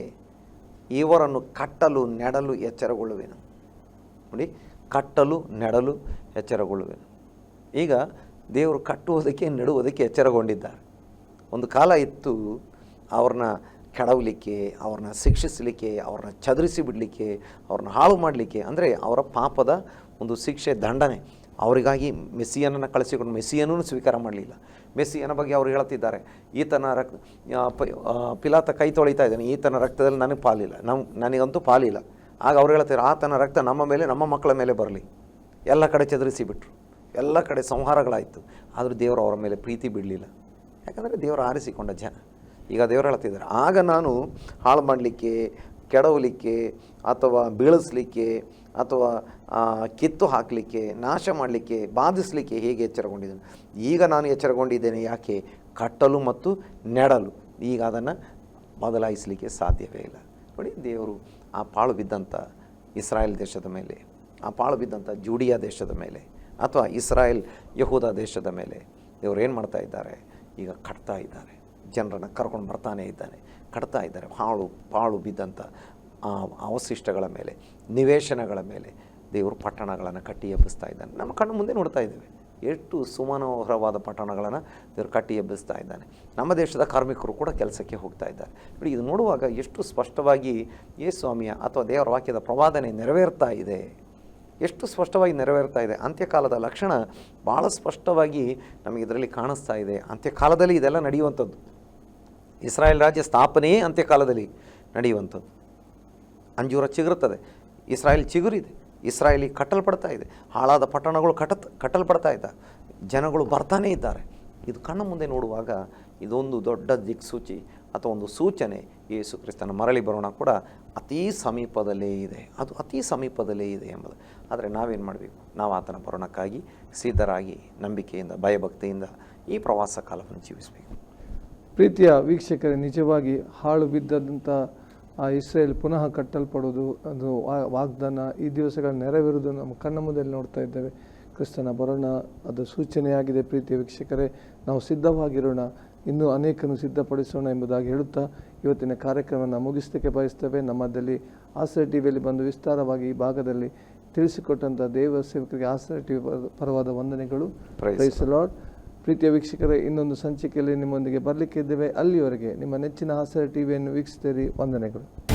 ಇವರನ್ನು ಕಟ್ಟಲು, ನೆಡಲು ಎಚ್ಚರಗೊಳ್ಳುವೆನು. ನೋಡಿ, ಕಟ್ಟಲು, ನೆಡಲು ಎಚ್ಚರಗೊಳ್ಳುವೆನು. ಈಗ ದೇವರು ಕಟ್ಟುವುದಕ್ಕೆ, ನೆಡುವುದಕ್ಕೆ ಎಚ್ಚರಗೊಂಡಿದ್ದಾರೆ. ಒಂದು ಕಾಲ ಇತ್ತು, ಅವ್ರನ್ನ ಕೆಡವಲಿಕ್ಕೆ, ಅವ್ರನ್ನ ಶಿಕ್ಷಿಸಲಿಕ್ಕೆ, ಅವ್ರನ್ನ ಚದುರಿಸಿ ಬಿಡಲಿಕ್ಕೆ, ಅವ್ರನ್ನ ಹಾಳು ಮಾಡಲಿಕ್ಕೆ, ಅಂದರೆ ಅವರ ಪಾಪದ ಒಂದು ಶಿಕ್ಷೆ ದಂಡನೆ. ಅವರಿಗಾಗಿ ಮೆಸ್ಸಿಯನನ್ನು ಕಳಿಸಿಕೊಂಡು ಮೆಸ್ಸಿಯನೂ ಸ್ವೀಕಾರ ಮಾಡಲಿಲ್ಲ. ಮೆಸ್ಸಿಯನ ಬಗ್ಗೆ ಅವರು ಹೇಳ್ತಿದ್ದಾರೆ. ಈತನ ರಕ್ತ ಪಿಲಾತ ಕೈ ತೊಳಿತಾ ಇದ್ದಾನೆ. ಈತನ ರಕ್ತದಲ್ಲಿ ನನಗೆ ಪಾಲಿಲ್ಲ. ನಮ್ಮ ನನಗಂತೂ ಪಾಲಿಲ್ಲ. ಆಗ ಅವ್ರು ಹೇಳ್ತಾರೆ, ಆತನ ರಕ್ತ ನಮ್ಮ ಮೇಲೆ, ನಮ್ಮ ಮಕ್ಕಳ ಮೇಲೆ ಬರಲಿ. ಎಲ್ಲ ಕಡೆ ಚದುರಿಸಿ ಬಿಟ್ರು. ಎಲ್ಲ ಕಡೆ ಸಂಹಾರಗಳಾಯಿತು. ಆದರೂ ದೇವರು ಅವರ ಮೇಲೆ ಪ್ರೀತಿ ಬಿಡಲಿಲ್ಲ. ಯಾಕಂದರೆ ದೇವರು ಆರಿಸಿಕೊಂಡ ಜನ. ಈಗ ದೇವರು ಹೇಳ್ತಿದ್ದಾರೆ ಆಗ ನಾನು ಹಾಳು ಮಾಡಲಿಕ್ಕೆ, ಕೆಡವಲಿಕ್ಕೆ, ಅಥವಾ ಬೀಳಿಸ್ಲಿಕ್ಕೆ, ಅಥವಾ ಕಿತ್ತು ಹಾಕಲಿಕ್ಕೆ, ನಾಶ ಮಾಡಲಿಕ್ಕೆ, ಬಾಧಿಸಲಿಕ್ಕೆ ಹೇಗೆ ಎಚ್ಚರಗೊಂಡಿದ್ದೇನೆ? ಈಗ ನಾನು ಎಚ್ಚರಗೊಂಡಿದ್ದೇನೆ ಯಾಕೆ? ಕಟ್ಟಲು ಮತ್ತು ನೆಡಲು. ಈಗ ಅದನ್ನು ಬದಲಾಯಿಸಲಿಕ್ಕೆ ಸಾಧ್ಯವೇ ಇಲ್ಲ. ನೋಡಿ, ದೇವರು ಆ ಪಾಳು ಬಿದ್ದಂಥ ಇಸ್ರಾಯೇಲ್ ದೇಶದ ಮೇಲೆ, ಆ ಪಾಳು ಬಿದ್ದಂಥ ಜೂಡಿಯಾ ದೇಶದ ಮೇಲೆ, ಅಥವಾ ಇಸ್ರಾಯೇಲ್ ಯಹೂದ ದೇಶದ ಮೇಲೆ ದೇವರು ಏನು ಮಾಡ್ತಾ ಇದ್ದಾರೆ? ಈಗ ಕಟ್ತಾ ಇದ್ದಾರೆ. ಜನರನ್ನು ಕರ್ಕೊಂಡು ಬರ್ತಾನೇ ಇದ್ದಾನೆ. ಕಟ್ತಾ ಇದ್ದಾರೆ. ಹಾಳು, ಪಾಳು ಬಿದ್ದಂಥ ಅವಶಿಷ್ಟಗಳ ಮೇಲೆ, ನಿವೇಶನಗಳ ಮೇಲೆ ದೇವರು ಪಟ್ಟಣಗಳನ್ನು ಕಟ್ಟಿ ಎಬ್ಬಿಸ್ತಾ ಇದ್ದಾನೆ. ನಮ್ಮ ಕಣ್ಣು ಮುಂದೆ ನೋಡ್ತಾ ಇದ್ದೇವೆ. ಎಷ್ಟು ಸುಮನೋಹರವಾದ ಪಟ್ಟಣಗಳನ್ನು ದೇವರು ಕಟ್ಟಿ ಎಬ್ಬಿಸ್ತಾ ಇದ್ದಾನೆ. ನಮ್ಮ ದೇಶದ ಕಾರ್ಮಿಕರು ಕೂಡ ಕೆಲಸಕ್ಕೆ ಹೋಗ್ತಾ ಇದ್ದಾರೆ. ನೋಡಿ, ಇದು ನೋಡುವಾಗ ಎಷ್ಟು ಸ್ಪಷ್ಟವಾಗಿ ಯೇ ಸ್ವಾಮಿಯ ಅಥವಾ ದೇವರ ವಾಕ್ಯದ ಪ್ರವಾದನೆ ನೆರವೇರ್ತಾ ಇದೆ. ಎಷ್ಟು ಸ್ಪಷ್ಟವಾಗಿ ನೆರವೇರ್ತಾ ಇದೆ. ಅಂತ್ಯಕಾಲದ ಲಕ್ಷಣ ಭಾಳ ಸ್ಪಷ್ಟವಾಗಿ ನಮಗೆ ಇದರಲ್ಲಿ ಕಾಣಿಸ್ತಾ ಇದೆ. ಅಂತ್ಯಕಾಲದಲ್ಲಿ ಇದೆಲ್ಲ ನಡೆಯುವಂಥದ್ದು. ಇಸ್ರಾಯೇಲ್ ರಾಜ್ಯ ಸ್ಥಾಪನೆಯೇ ಅಂತ್ಯಕಾಲದಲ್ಲಿ ನಡೆಯುವಂಥದ್ದು. ಅಂಜೂರ ಚಿಗುರುತ್ತದೆ. ಇಸ್ರಾಯೇಲ್ ಚಿಗುರಿದೆ. ಇಸ್ರಾಯೇಲಿ ಕಟ್ಟಲ್ಪಡ್ತಾ ಇದೆ. ಹಾಳಾದ ಪಟ್ಟಣಗಳು ಕಟತ್ ಕಟ್ಟಲ್ಪಡ್ತಾ ಇದ್ದ. ಜನಗಳು ಬರ್ತಾನೇ ಇದ್ದಾರೆ. ಇದು ಕಣ್ಣ ಮುಂದೆ ನೋಡುವಾಗ ಇದೊಂದು ದೊಡ್ಡ ದಿಕ್ಸೂಚಿ ಅಥವಾ ಒಂದು ಸೂಚನೆ ಯೇಸು ಕ್ರಿಸ್ತನ ಮರಳಿ ಬರೋಣ ಕೂಡ ಅತೀ ಸಮೀಪದಲ್ಲೇ ಇದೆ. ಅದು ಅತೀ ಸಮೀಪದಲ್ಲೇ ಇದೆ ಎಂಬುದು. ಆದರೆ ನಾವೇನು ಮಾಡಬೇಕು? ನಾವು ಆತನ ಬರೋಣಕ್ಕಾಗಿ ಸಿದ್ಧರಾಗಿ ನಂಬಿಕೆಯಿಂದ, ಭಯಭಕ್ತಿಯಿಂದ ಈ ಪ್ರವಾಸ ಕಾಲವನ್ನು ಜೀವಿಸಬೇಕು. ಪ್ರೀತಿಯ ವೀಕ್ಷಕರೇ ನಿಜವಾಗಿ ಹಾಳು ಬಿದ್ದಂಥ ಆ ಇಸ್ರೇಲ್ ಪುನಃ ಕಟ್ಟಲ್ಪಡೋದು ಅದು ವಾ- ವಾಗ್ದಾನ ಈ ದಿವಸಗಳ ನೆರವೇರುವುದು ನಮ್ಮ ಕಣ್ಣ ಮುಂದೆ ನೋಡ್ತಾ ಇದ್ದೇವೆ. ಕ್ರಿಸ್ತನ ಬರೋಣ ಅದು ಸೂಚನೆಯಾಗಿದೆ ಪ್ರೀತಿಯ ವೀಕ್ಷಕರೇ. ನಾವು ಸಿದ್ಧವಾಗಿರೋಣ ಇನ್ನೂ ಅನೇಕನು ಸಿದ್ಧಪಡಿಸೋಣ ಎಂಬುದಾಗಿ ಹೇಳುತ್ತಾ ಇವತ್ತಿನ ಕಾರ್ಯಕ್ರಮವನ್ನು ಮುಗಿಸಲಿಕ್ಕೆ ಬಯಸ್ತೇವೆ. ನಮ್ಮದಲ್ಲಿ ಆಸರೆ ಟಿ ವಿಯಲ್ಲಿ ಬಂದು ವಿಸ್ತಾರವಾಗಿ ಈ ಭಾಗದಲ್ಲಿ ತಿಳಿಸಿಕೊಟ್ಟಂಥ ದೇವ ಸೇವಕರಿಗೆ ಆಶ್ರಯ ಟಿವಿ ಪರವಾದ ವಂದನೆಗಳು. ಪ್ರೈಸ್ ಲಾರ್ಡ್ ಪ್ರೀತಿಯ ವೀಕ್ಷಕರೇ ಇನ್ನೊಂದು ಸಂಚಿಕೆಯಲ್ಲಿ ನಿಮ್ಮೊಂದಿಗೆ ಬರಲಿಕ್ಕಿದ್ದೇವೆ. ಅಲ್ಲಿಯವರೆಗೆ ನಿಮ್ಮ ನೆಚ್ಚಿನ ಹಾಸ್ಯ ಟಿವಿಯನ್ನು ವೀಕ್ಷಿಸಿರಿ. ವಂದನೆಗಳು.